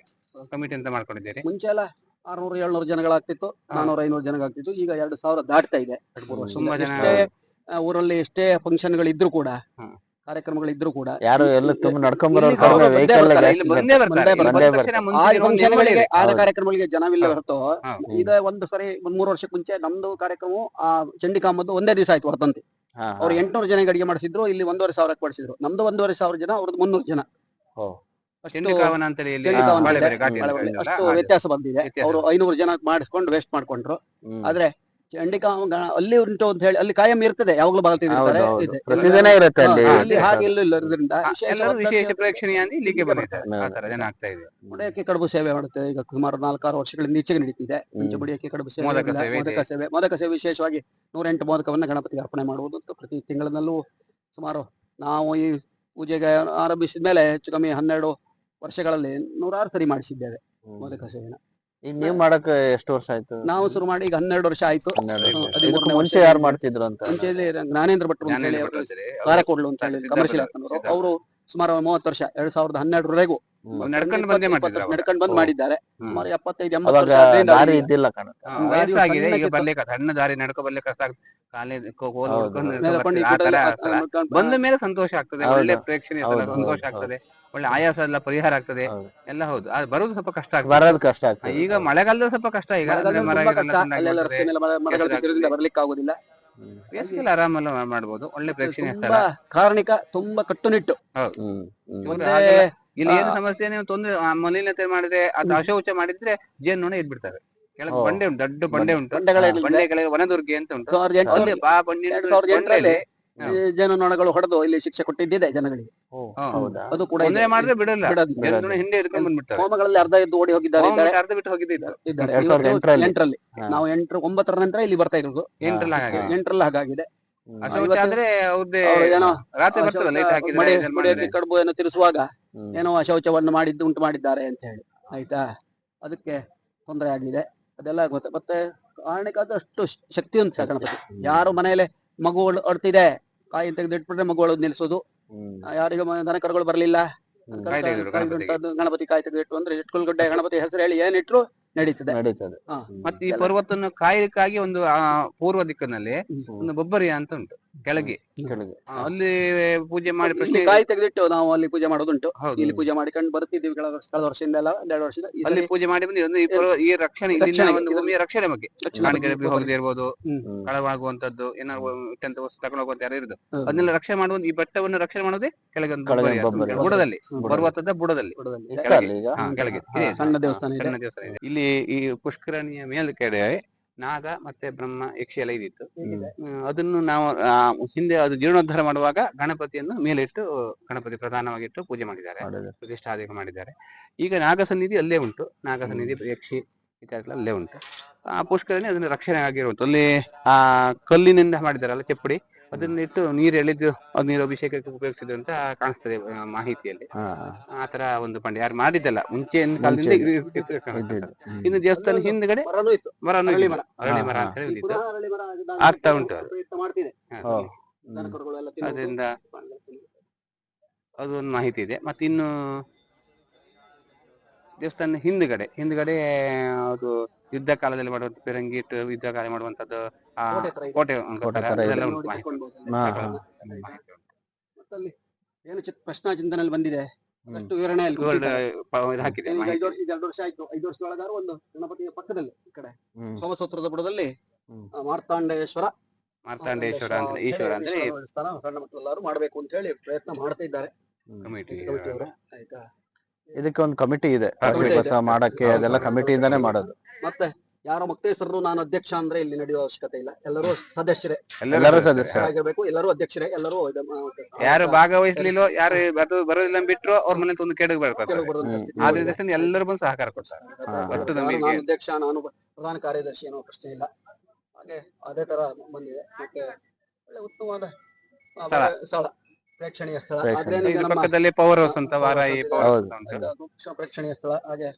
S3: ಕಮಿಟಿ ಅಂತ ಮಾಡ್ಕೊಂಡಿದ್ದಾರೆ.
S1: ಮುಂಚೆ ಎಲ್ಲ ಆರ್ನೂರು ಏಳ್ನೂರು ಜನಗಳಾಗ್ತಿತ್ತು ನಾನೂರ ಐನೂರು ಜನಗಳಾಗ್ತಿತ್ತು. ಈಗ ಎರಡು ಸಾವಿರ ದಾಟ್ತಾ ಇದೆ. ಎರಡು ಮೂರು ವರ್ಷದಿಂದ.
S3: ತುಂಬಾ ಜನ-
S1: ಎಷ್ಟೇ ಆ, ಊರಲ್ಲಿ ಎಷ್ಟೇ ಫಂಕ್ಷನ್ಗಳು ಇದ್ರು ಕೂಡ
S3: ಹ್ಮ್.
S1: ಕಾರ್ಯಕ್ರಮಗಳಿದ್ರು ಕೂಡ
S2: ಯಾರು ಎಲ್ಲ ತುಂಬ ನಡ್ಕೊಂಡ್ ಬರೋರು ಕಡಿಮೆ ವೆಹಿಕಲ್
S1: ಫಂಕ್ಷನ್ಗಳಿಗೆ ಆದ ಕಾರ್ಯಕ್ರಮಗಳಿಗೆ ಜನವಿಲ್ಲ. ಹೊರತು. ಇದ ಒಂದು ಸರಿ ಒಂದ್ ಮೂರು ವರ್ಷಕ್ಕೆ ಮುಂಚೆ ನಮ್ದು ಕಾರ್ಯಕ್ರಮ ಆ ಚಂಡಿಕಾಮದ್ದು ಒಂದೇ ದಿವಸ ಆಯ್ತು
S2: ಹೊರತಂತೆ
S1: ಅವ್ರು. ಎಂಟ್ನೂರು ಜನ ಅಡಿಗೆ ಮಾಡಿಸಿದ್ರು ಇಲ್ಲಿ ಒಂದೂವರೆ ಸಾವಿರಕ್ಕೆ ಮಾಡಿಸಿದ್ರು ನಮ್ದು ಒಂದೂವರೆ ಸಾವಿರ ಜನ ಅವ್ರದ್ದು ಮುನ್ನೂರು ಜನ. ಅಷ್ಟು. ವ್ಯತ್ಯಾಸ ಬಂದಿದೆ. ಅವರು ಐನೂರು ಜನ ಮಾಡಿಸ್ಕೊಂಡು ವೇಸ್ಟ್ ಮಾಡ್ಕೊಂಡ್ರು ಆದ್ರೆ ಚಂಡಿಕಾ ಗಣ- ಅಲ್ಲಿ ಉಂಟು ಅಂತ ಹೇಳಿ ಅಲ್ಲಿ ಕಾಯಂ ಇರ್ತದೆ ಯಾವಾಗಲೂ. ಇದೆ.
S2: ಪ್ರತಿದಿನ ಇರುತ್ತೆ ಅಲ್ಲಿ
S1: ಹಾಗೆ ಇಲ್ಲ
S3: ಆ, ಎಲ್ಲರೂ ವಿಶೇಷ ಪ್ರೇಕ್ಷಣೀಯ ಅಂತ ಇಲ್ಲಿಗೆ ಬಂದಿದ್ದಾರೆ
S2: ಹೌದು.
S3: ಆ ತರ ಜನ ಆಗ್ತಾ ಇದೆ
S1: ಮುಡಿಯಕ್ಕೆ ಕಡುಬು ಸೇವೆ ಮಾಡುತ್ತೆ ಈಗ ಸುಮಾರು ನಾಲ್ಕಾರು ವರ್ಷಗಳಿಂದ ಈಚೆಗೆ ನಡೀತಿದೆ ಮುಂಚೆ ಮುಡಿಯಕ್ಕೆ ಕಡುಬು ಸೇವೆ
S3: ಮೋದಕ
S1: ಇಲ್ಲ,
S3: ಸೇವೆ ಇದೆ.
S1: ಮೋದಕ ಸೇವೆ ಮೋದಕ ಸೇವೆ ವಿಶೇಷವಾಗಿ ನೂರೆಂಟು ಮೋದಕವನ್ನ ಗಣಪತಿಗೆ ಅರ್ಪಣೆ ಮಾಡುವುದು ಅಂತ ಪ್ರತಿ ತಿಂಗಳಿನಲ್ಲೂ ಸುಮಾರು ನಾವು ಈ ಪೂಜೆಗೆ ಆರಂಭಿಸಿದ ಮೇಲೆ ಹೆಚ್ಚು ಕಮ್ಮಿ ಹನ್ನೆರಡು ವರ್ಷಗಳಲ್ಲಿ ನೂರಾರು ಸರಿ ಮಾಡಿಸಿದ್ದೇವೆ. ಮೋದಕ ಸೇವೆನ
S2: ಈಗ ನೀವ್ ಮಾಡಕ್ ಎಷ್ಟು ವರ್ಷ ಆಯ್ತು?
S1: ನಾವು ಶುರು ಮಾಡಿ ಈಗ ಹನ್ನೆರಡು ವರ್ಷ ಆಯ್ತು.
S2: ಹನ್ನೆರಡು
S1: ಹ್ಮ್,
S2: ವರ್ಷ. ಮುಂಚೆ ಯಾರು ಮಾಡ್ತಿದ್ರು ಅಂತ?
S1: ಮುಂಚೆ ಜ್ಞಾನೇಂದ್ರ ಭಟ್ರು ಅಂತ ಹೇಳಿ ಅವರು
S3: ಭಟ್ರು
S1: ಅಂತ ಹೇಳಿ ಕಮರ್ಷಿಯಲ್ ಹಾಕಂದ್ರು ಅವರು ಸುಮಾರು ಮೂವತ್ತು ವರ್ಷ ಎರಡ್ ಸಾವಿರದ ಹನ್ನೆರಡರವರೆಗೂ.
S3: ನಡ್ಕೊಂಡು ಬಂದೇ ಮಾಡ್ತಿದ್ರು ಅವಾಗ.
S1: ನಡ್ಕೊಂಡು ಬಂದ್ ಮಾಡಿದ್ದಾರೆ. ಸುಮಾರು ಎಪ್ಪತ್ತೈದು ಎಂಬತ್ತು
S2: ಅವಾಗ
S1: ವರ್ಷ ಅದರಿಂದ
S2: ದಾರಿ ಇದ್ದಿಲ್ಲ ಕಣ.
S3: ವಯಸ್ಸಾಗಿದೆ. ಈಗ
S1: ಸಣ್ಣಕ್ಕಿತ್ತು.
S3: ಬರ್ಲಿಕ್ಕೆ ಸಣ್ಣ ದಾರಿ ನಡ್ಕೊ ಬರ್ಲಿಕ್ಕೆ ಕಷ್ಟ ಆಗ್ತದೆ ಕಾಲೇಜ್ ಕೋ- ಕೋಲು
S2: ಹೌದು.
S3: ಹಿಡ್ಕೊಂಡು ನಡ್ಕೊ
S1: ಕೊಂಡು ಈ
S3: ಆ ತರ
S1: ಎಲ್ಲ
S3: ಆ ತರ.
S1: ಬಂದ
S3: ಬಂದ ಮೇಲೆ ಸಂತೋಷ ಆಗ್ತದೆ.
S2: ಹೌದು.
S3: ಒಳ್ಳೆ ಪ್ರೇಕ್ಷಣೀಯ ಸ್ಥಳ
S2: ಹೌದು,
S3: ಸಂತೋಷ
S2: ಹೌದು,
S3: ಆಗ್ತದೆ. ಒಳ್ಳೆ ಆಯಾಸ ಎಲ್ಲ ಪರಿಹಾರ ಆಗ್ತದೆ.
S2: ಹೌದು.
S3: ಎಲ್ಲ ಹೌದು. ಅದು ಬರೋದು ಸ್ವಲ್ಪ ಕಷ್ಟ ಆಗ್ತದೆ.
S2: ಬರೋದು ಕಷ್ಟ ಆಗ್ತದೆ.
S3: ಈಗ ಮಳೆಗಾಲದಲ್ಲಿ ಸ್ವಲ್ಪ ಕಷ್ಟ. ಈಗ ಅಂದ್ರೆ ಮರ
S1: ತುಂಬಾ
S3: ಗಿಡ ಎಲ್ಲ
S1: ಕಷ್ಟ.
S3: ತುಂಡಾಗಿ
S1: ಅಲ್ಲೆಲ್ಲ
S3: ಬರ್ತದೆ.
S1: ರಸ್ತೆ ಮೇಲೆ ಮರ- ಮರಗಳು
S3: ಕೆಸರು
S1: ಬಿದ್ದಿರೋದ್ರಿಂದ ಬರ್ಲಿಕ್ಕೆ ಆಗುದಿಲ್ಲ.
S3: ಬೇಸಿಗೆಯಲ್ಲಿ ಆರಾಮಲ್ಲ ಮಾಡ್ಬೋದು ಒಳ್ಳೆ ಪ್ರೇಕ್ಷಣೀಯ ಸ್ಥಳ
S1: ತುಂಬಾ ಕಾರಣಿಕ ತುಂಬಾ ಕಟ್ಟುನಿಟ್ಟು. ಒಂದೇ
S3: ಇಲ್ಲಿ ಏನು ಸಮಸ್ಯೆ ನೀವು ತೊಂದ್ರೆ ಆ, ಮಲಿನತೆ ಮಾಡಿದ್ರೆ ಅದು. ಅಶೌಚ ಮಾಡಿದ್ರೆ ಜೇನು ಇದ್ಬಿಡ್ತಾರೆ ಕೆಳಗೆ
S2: ಓ.
S3: ಬಂಡೆ ಉಂಟು ದೊಡ್ಡ ಬಂಡೆ ಉಂಟು
S1: ಬಂಡೆಗಳ
S3: ಬಂಡೆ ಕೆಳಗೆ ವನದುರ್ಗೆ ಅಂತ ಉಂಟು
S1: ಸಾವಿರದ
S3: ಅಲ್ಲಿ ಬಾ ಬಂಡೆ
S1: ಎರಡ್ ಸಾವಿರದ ಎಂಟರಲ್ಲಿ
S3: ಹಾ.
S1: ಜೇನುನೊಣಗಳು ಹೊಡೆದು ಇಲ್ಲಿ ಶಿಕ್ಷೆ ಕೊಟ್ಟಿದ್ದಿದೆ ಜನಗಳಿಗೆ.
S2: ಹೌದಾ?
S1: ಅದು ಕೂಡ
S3: ತೊಂದ್ರೆ. ಮಾಡಿದ್ರೆ ಬಿಡಲ್ಲ. ಹಿಂದೆ ಬಂದ್ಬಿಡ್ತಾರೆ.
S1: ಹೋಮಗಳಲ್ಲಿ ಅರ್ಧ ಎದ್ದು ಓಡಿ ಹೋಗಿದ್ದಾರೆ
S3: ಅರ್ಧ ಬಿಟ್ಟು
S1: ಹೋಗಿದ್ದಾರೆ.
S2: ಎಂಟರಲ್ಲಿ.
S1: ನಾವು ಎಂಟರ್ ಒಂಬತ್ತರ ನಂತರ ಇಲ್ಲಿ ಬರ್ತಾ ಇರೋದು.
S3: ಎಂಟ್ರಲ್ಲಿ
S1: ಹಾಗಾಗಿದೆ. ಕಡುಬು ಏನೋ ತಿರುಸುವಾಗ ಏನೋ ಅಶೌಚವನ್ನು ಮಾಡಿದ್ದು ಉಂಟು ಮಾಡಿದ್ದಾರೆ ಅಂತ ಹೇಳಿ. ಆಯ್ತಾ? ಅದಕ್ಕೆ ತೊಂದರೆ ಆಗಿದೆ ಅದೆಲ್ಲ ಗೊತ್ತೆ. ಮತ್ತೆ ಕಾರಣಕ್ಕಾದಷ್ಟು ಶಕ್ತಿ ಉಂಟು ಸರ್ ಗಣಪತಿ ಯಾರು ಮನೆಯಲ್ಲಿ ಮಗು ಹೊಡ್ತಿದೆ ಅಳ್ತಿದೆ ಕಾಯಿ ತೆಗೆದು ಇಟ್ಬಿಟ್ರೆ ಮಗು ಅಳೋದು ನಿಲ್ಸೋದು
S2: ಯಾರಿಗೂ
S1: ಆ, ಯಾರಿಗೆ ಬರ್ಲಿಲ್ಲ. ಗಣಪತಿ ಕಾಯಿ ತೆಗೆದು ಇಟ್ಟು ಅಂದ್ರೆ ಇಟ್ಕೊಳ್ಗಡ್ಡೆ ಗಣಪತಿ ಹೆಸರು ಹೇಳಿ ಏನಿಟ್ರು ನಡೀತದೆ.
S2: ನಡೀತದೆ. ಹ್ಮ್.
S3: ಮತ್ತೆ ಈ ಪರ್ವತನ ಕಾಯಲಿಕ್ಕಾಗಿ ಒಂದು ಆ ಪೂರ್ವ ದಿಕ್ಕಿನಲ್ಲಿ ಒಂದು ಬೊಬ್ಬರಿಯ ಅಂತ ಉಂಟು. ಕೆಳಗೆ. ಅಲ್ಲಿ ಪೂಜೆ ಮಾಡಿ
S1: ಇಲ್ಲಿ
S3: ಪ್ರಶ್ನೆ
S1: ಕಾಯಿ ತೆಗೆದಿಟ್ಟು ನಾವು ಅಲ್ಲಿ ಪೂಜೆ ಮಾಡೋದುಂಟು
S3: ಹೌದು.
S1: ಇಲ್ಲಿ ಪೂಜೆ ಮಾಡಿಕೊಂಡು ಬರ್ತಿದ್ದೀವಿ ಕಳೆದ ವರ್ಷ ಕಳೆದ ವರ್ಷದಿಂದ ಎಲ್ಲ ಎರಡು ವರ್ಷದ ಈ
S3: ಅಲ್ಲಿ ಪೂಜೆ ಮಾಡಿ ಬಂದು ಒಂದು ಈ ಪರ್ವ- ಈ ರಕ್ಷಣೆ ಇಲ್ಲಿನ ಒಂದು ಭೂಮಿಯ ರಕ್ಷಣೆ ಬಗ್ಗೆ. ಕಾಣಿಕೆ ಹೋಗದೆ ಇರ್ಬೋದು
S2: ಹ್ಮ್.
S3: ಕಳವಾಗುವಂತದ್ದು ಏನಾದ್ರು ಇಟ್ಟಂತ ವಸ್ತು ತಗೊಂಡು ಹೋಗುವಂತ ಯಾರು ಇರುದು. ಅದನ್ನೆಲ್ಲ ರಕ್ಷಣೆ ಮಾಡುವ ಈ ಬೆಟ್ಟವನ್ನು ರಕ್ಷಣೆ ಮಾಡೋದೇ ಕೆಳಗೆ ಒಂದು
S2: ಕೆಳಗೆ
S3: ಬೊಬ್ಬರಿ
S2: ಬೊಬ್ಬರಿ.
S3: ಬುಡದಲ್ಲಿ.
S1: ಹ್ಮ್.
S3: ಪರ್ವತದ ಬುಡದಲ್ಲಿ.
S1: ಗುಡದಲ್ಲಿ ಇದೆ.
S2: ಅಲ್ಲಿ ಈಗ?
S3: ಹಾ, ಕೆಳಗೆ. ಇದೆ.
S1: ಸಣ್ಣ ದೇವಸ್ಥಾನ ಇದೆ.
S3: ಸಣ್ಣ ದೇವಸ್ಥಾನ ಇದೆ. ಇಲ್ಲಿ ಈ ಪುಷ್ಕರಣಿಯ ಮೇಲ್ಗಡೆ ನಾಗ ಮತ್ತೆ ಬ್ರಹ್ಮ ಯಕ್ಷ ಎಲ್ಲ ಇದಿತ್ತು. ಅದನ್ನು ನಾವು ಹಿಂದೆ ಅದು ಜೀರ್ಣೋದ್ಧಾರ ಮಾಡುವಾಗ ಗಣಪತಿಯನ್ನು ಮೇಲಿಟ್ಟು ಗಣಪತಿ ಪ್ರಧಾನವಾಗಿಟ್ಟು ಪೂಜೆ ಮಾಡಿದ್ದಾರೆ.
S2: ಮಾಡಿದೆ.
S3: ಪ್ರತಿಷ್ಠಾದಿಕ ಮಾಡಿದ್ದಾರೆ. ಈಗ ನಾಗಸನ್ನಿಧಿ ಅಲ್ಲೇ ಉಂಟು. ನಾಗಸನ್ನಿಧಿ ಯಕ್ಷಿ ಇತ್ಯಾದಿ ಅಲ್ಲೇ ಉಂಟು. ಆ ಪುಷ್ಕರಣಿ ಅದನ್ನ ರಕ್ಷಣೆ ಆಗಿರುವಂತ ಅಲ್ಲಿ ಆ ಕಲ್ಲಿನಿಂದ ಮಾಡಿದಾರಲ್ಲ ಚೆಪ್ಪಡಿ. ಅದನ್ನ ಇಟ್ಟು ನೀರು ಎಳೆದು ಅದು ನೀರು ಅಭಿಷೇಕಕ್ಕೆ ಉಪಯೋಗಿಸಿದ್ರು ಅಂತ ಕಾಣಿಸ್ತದೆ ಆ, ಮಾಹಿತಿಯಲ್ಲಿ
S2: ಆತರ
S3: ಆ ತರ ಒಂದು ಪಂಡ ಯಾರು ಮಾಡಿದ್ದಲ್ಲ ಕಾಲದಿಂದ
S2: ಮುಂಚೆ
S3: ಇದು- ಇದು- ಇದು ಕಾಣುತ್ತೆ.
S2: ಇದ್ದಿದ್ದು. ಹ್ಮ್.
S3: ಇನ್ನು ದೇವಸ್ಥಾನ ಹಿಂದ್ಗಡೆ
S1: ಮರನೂ ಇತ್ತು
S3: ಮರನೂ
S1: ಅರಳಿ
S3: ಇದೆ.
S1: ಮರ.
S3: ಅರಳಿ ಮರ ಅಂತ ಹೇಳಿ
S1: ಪುನಃ ಮರ
S3: ಆಗ್ತಾ ಉಂಟು ಅದು.
S1: ಪ್ರಯತ್ನ ಮಾಡ್ತಿದೆ
S3: ಹಾ,
S2: ಹಾ.
S3: ಹೌದು.
S2: ಹ್ಮ್.
S1: ದನಕರುಗಳೆಲ್ಲ ತಿನ್ನುವುದು.
S3: ಅದರಿಂದ ಅದು ಒಂದು ಮಾಹಿತಿ ಇದೆ ಮತ್ತೆ ಇನ್ನು ದೇವಸ್ಥಾನ ಹಿಂದ್ಗಡೆ ಹಿಂದ್ಗಡೆ ಅದು ಯುದ್ಧ ಕಾಲದಲ್ಲಿ ಮಾಡುವಂತ ಫಿರಂಗಿ ಇಟ್ಟು ಯುದ್ಧ ಕಾಲ ಮಾಡುವಂತದ್ದು ಆ
S1: ಕೋಟೆ.
S3: ಕೋಟೆ ತರ
S2: ಇದೆ.
S3: ಇದೆಲ್ಲ ಉಂಟು ಮಾಹಿತಿ.
S2: ಹಾ, ಹಾ.
S1: ಮತ್ತಲ್ಲಿ ಏನು ಚಿತ್ ಪ್ರಶ್ನಾ ಚಿಂತನೆಯಲ್ಲಿ ಬಂದಿದೆ. ಅಷ್ಟು ವಿವರಣೆ ಅಲ್ಲಿ
S3: ಗೋಲ್ಡ್
S1: ಕೊಟ್ಟಿದ್ದಾರೆ.
S3: ಪ- ಇದು ಹಾಕಿದೆ
S1: ಈಗ
S3: ಮಾಹಿತಿ.
S1: ಐದು ವರ್ಷ ಎರಡು ವರ್ಷ ಆಯ್ತು ಐದು ವರ್ಷದೊಳಗಾರು ಒಂದು ಗಣಪತಿಯ ಪಕ್ಕದಲ್ಲಿ ಈ ಕಡೆ
S2: ಹ್ಮ್.
S1: ಸೋಮಸೂತ್ರದ ಬುಡದಲ್ಲಿ
S2: ಹ್ಮ್.
S1: ಆ, ಮಾರ್ತಾಂಡೇಶ್ವರ
S3: ಮಾರ್ತಾಂಡೇಶ್ವರ ಅಂತ ಈಶ್ವರ ಅಂದ್ರೆ
S1: ದೇವಸ್ಥಾನ ಸಣ್ಣ ಮಕ್ಕಳೆಲ್ಲರೂ ಮಾಡಬೇಕು ಅಂತ ಹೇಳಿ ಪ್ರಯತ್ನ ಮಾಡ್ತಾ ಇದ್ದಾರೆ.
S3: ಕಮಿಟಿ
S1: ಕಮಿಟಿಯವರು ಆಯ್ತಾ
S2: ಇದಕ್ಕೆ ಒಂದು ಕಮಿಟಿ ಇದೆ. ಮಾಡಕ್ಕೆ. ಅದೆಲ್ಲ ಕಮಿಟಿಯಿಂದಾನೇ ಮಾಡೋದು.
S1: ಮತ್ತೆ ಯಾರೋ ಮುಕ್ತೇಶ್ವರರು ನಾನು ಅಧ್ಯಕ್ಷ ಅಂದ್ರೆ ಇಲ್ಲಿ ನಡೆಯುವ ಅವಶ್ಯಕತೆ ಇಲ್ಲ. ಎಲ್ಲರೂ ಸದಸ್ಯರೇ.
S2: ಎಲ್ಲರೂ
S1: ಸದಸ್ಯರಾಗಿರ್ಬೇಕು ಎಲ್ಲರೂ ಅಧ್ಯಕ್ಷರೇ ಎಲ್ಲರೂ ಇದು,
S3: ಯಾರು ಭಾಗವಹಿಸ್ಲಿಲ್ಲೋ ಯಾರು ಅದು ಬರೋದಿಲ್ಲ ಬಿಟ್ರು ಅವ್ರ ಮನೆ ಒಂದು ಕೆಡಗ್ ಬರ್ತಾರೆ. ಆದ್ರಿಂದ ಎಲ್ಲರೂ ಬಂದು ಸಹಕಾರ ಕೊಡ್ತಾರೆ. ಒಟ್ಟು
S1: ನಾನು
S3: ನಮಗೆ.
S1: ನಾನು ಅಧ್ಯಕ್ಷ ನಾನು ಪ್ರಧಾನ ಕಾರ್ಯದರ್ಶಿ ಏನೋ ಪ್ರಶ್ನೆ ಇಲ್ಲ. ಹಾಗೆ ಅದೇ ತರ ಬಂದಿದೆ. ಮತ್ತೆ ಒಳ್ಳೆ ಉತ್ತಮವಾದ ಆ,
S3: ಸ್ಥಳ.
S1: ಸ್ಥಳ. ಪ್ರೇಕ್ಷಣೀಯ ಸ್ಥಳ
S2: ಪ್ರೇಕ್ಷಣೀಯ.
S1: ಆದ್ರೇನು ಈಗ
S3: ಇದ್ರ
S1: ನಮ್ಮ
S3: ಪಕ್ಕದಲ್ಲಿ ಪವರ್ ಹೌಸ್ ಅಂತ ವಾರಾಯಿ ಪವರ್
S2: ಹೌದು.
S3: ಹೌಸ್ ಅಂತ ಉಂಟು.
S1: ಸೂಕ್ಷ್ಮ ಪ್ರೇಕ್ಷಣೀಯ ಸ್ಥಳ ಹಾಗೆ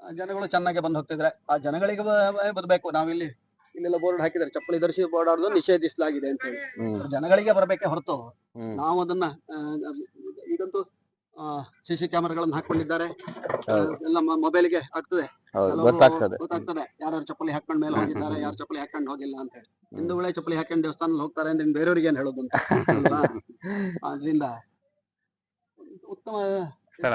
S1: ಆ, ಜನಗಳು ಚೆನ್ನಾಗಿ ಬಂದು ಹೋಗ್ತಿದ್ರೆ ಆ ಜನಗಳಿಗೆ ಬ- ಬರಬೇಕು ನಾವಿಲ್ಲಿ ಇಲ್ಲೆಲ್ಲ ಬೋರ್ಡ್ ಹಾಕಿದ್ರೆ ಚಪ್ಪಲಿ ಧರಿಸಿ ಓಡಾಡೋದು ನಿಷೇಧಿಸಲಾಗಿದೆ ಅಂತ ಹೇಳಿ
S2: ಹ್ಮ್.
S1: ಜನಗಳಿಗೆ ಬರಬೇಕೆ ಹೊರತು
S2: ಹ್ಮ್.
S1: ನಾವು ಅದನ್ನ ಆ, ಸಿ ಸಿ ಕ್ಯಾಮೆರಾಗಳನ್ನು ಹಾಕೊಂಡಿದ್ದಾರೆ ಎಲ್ಲ ಮೊಬೈಲ್ಗೆ ಆಗ್ತದೆ.
S2: ಗೊತ್ತಾಗ್ತದೆ.
S1: ಗೊತ್ತಾಗ್ತದೆ. ಯಾರು ಚಪ್ಪಲಿ ಹಾಕೊಂಡ್ ಮೇಲೆ ಹೋಗಿದ್ದಾರೆ ಯಾರು ಚಪ್ಪಲಿ ಹಾಕೊಂಡ್ ಹೋಗಿಲ್ಲ ಅಂತ ಹೇಳಿ. ಹಿಂದೂಗಳೇ ವೇಳೆ ಚಪ್ಪಲಿ ಹಾಕೊಂಡ್ ದೇವಸ್ಥಾನದಲ್ಲಿ ಹೋಗ್ತಾರೆ ಅಂದ್ರೆ ಬೇರೆಯವ್ರಿಗೆ ಏನ್ ಹೇಳೋದು ಅಂತ. ಉತ್ತಮ
S3: ಸ್ಥಳ,